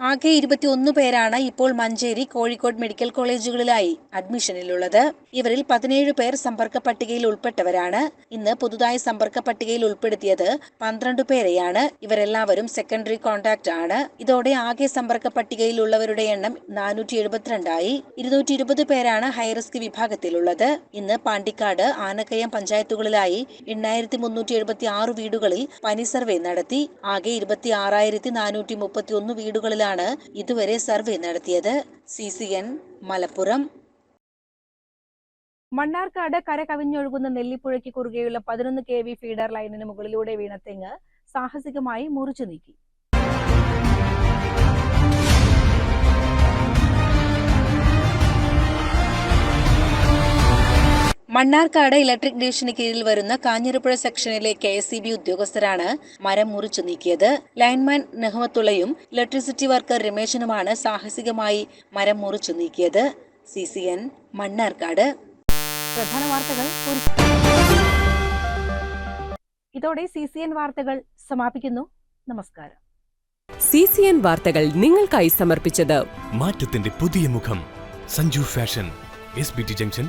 ആകെ ഇരുപത്തിയൊന്ന് പേരാണ് ഇപ്പോൾ മഞ്ചേരി കോഴിക്കോട് മെഡിക്കൽ കോളേജുകളിലായി അഡ്മിഷനിലുള്ളത്. ഇവരിൽ പതിനേഴ് പേർ സമ്പർക്ക പട്ടികയിൽ ഉൾപ്പെട്ടവരാണ്. ഇന്ന് പുതുതായി സമ്പർക്ക പട്ടികയിൽ ഉൾപ്പെടുത്തിയത് പന്ത്രണ്ട് പേരെയാണ്. ഇവരെല്ലാവരും സെക്കൻഡറി കോൺടാക്ട് ആണ്. ഇതോടെ ആകെ സമ്പർക്ക പട്ടികയിൽ ഉള്ളവരുടെ എണ്ണം നാനൂറ്റി എഴുപത്തിരണ്ടായി ഇരുന്നൂറ്റി ഇരുപത് പേരാണ് ഹൈറിസ്ക് വിഭാഗത്തിലുള്ളത്. ഇന്ന് പാണ്ടിക്കാട് ആനക്കയം പഞ്ചായത്തുകളിലായി എണ്ണായിരത്തി മുന്നൂറ്റി എഴുപത്തി ആറ് വീടുകളിൽ പനി സർവേ നടത്തി. ആകെ ഇരുപത്തി ആറായിരത്തി നാനൂറ്റി മുപ്പത്തി ഒന്ന് വീടുകളിലാണ് ഇതുവരെ സർവേ നടത്തിയത്. C C N Malappuram. Mannarkkad കര കവിഞ്ഞൊഴുകുന്ന നെല്ലിപ്പുഴയ്ക്ക് കുറുകെയുള്ള പതിനൊന്ന് കെ വി ഫീഡർ ലൈനിന് മുകളിലൂടെ വീണ തെങ്ങ് സാഹസികമായി മുറിച്ചു നീക്കി. മണ്ണാർക്കാട് ഇലക്ട്രിക് ഡിവിഷന് കീഴിൽ വരുന്ന കാഞ്ഞിരപ്പുഴ സെക്ഷനിലെ കെ എസ് സി ബി ഉദ്യോഗസ്ഥരാണ് മരം മുറിച്ചു നീക്കിയത്. ലൈൻമാൻ നെഹ്മത്തുള്ളയും ഇലക്ട്രിസിറ്റി വർക്കർ രമേശനുമാണ് സാഹസികമായി മരം മുറിച്ചു നീക്കിയത്. C C N Mannarkkad. പ്രധാന വാർത്തകൾ ഇതോടെ സി സി എൻ വാർത്തകൾ സമാപിക്കുന്നു. നമസ്കാരം. സി സി എൻ വാർത്തകൾ നിങ്ങൾക്കായി സമർപ്പിച്ചത് മാറ്റത്തിന്റെ പുതിയ മുഖം. Sanju fashion S B T junction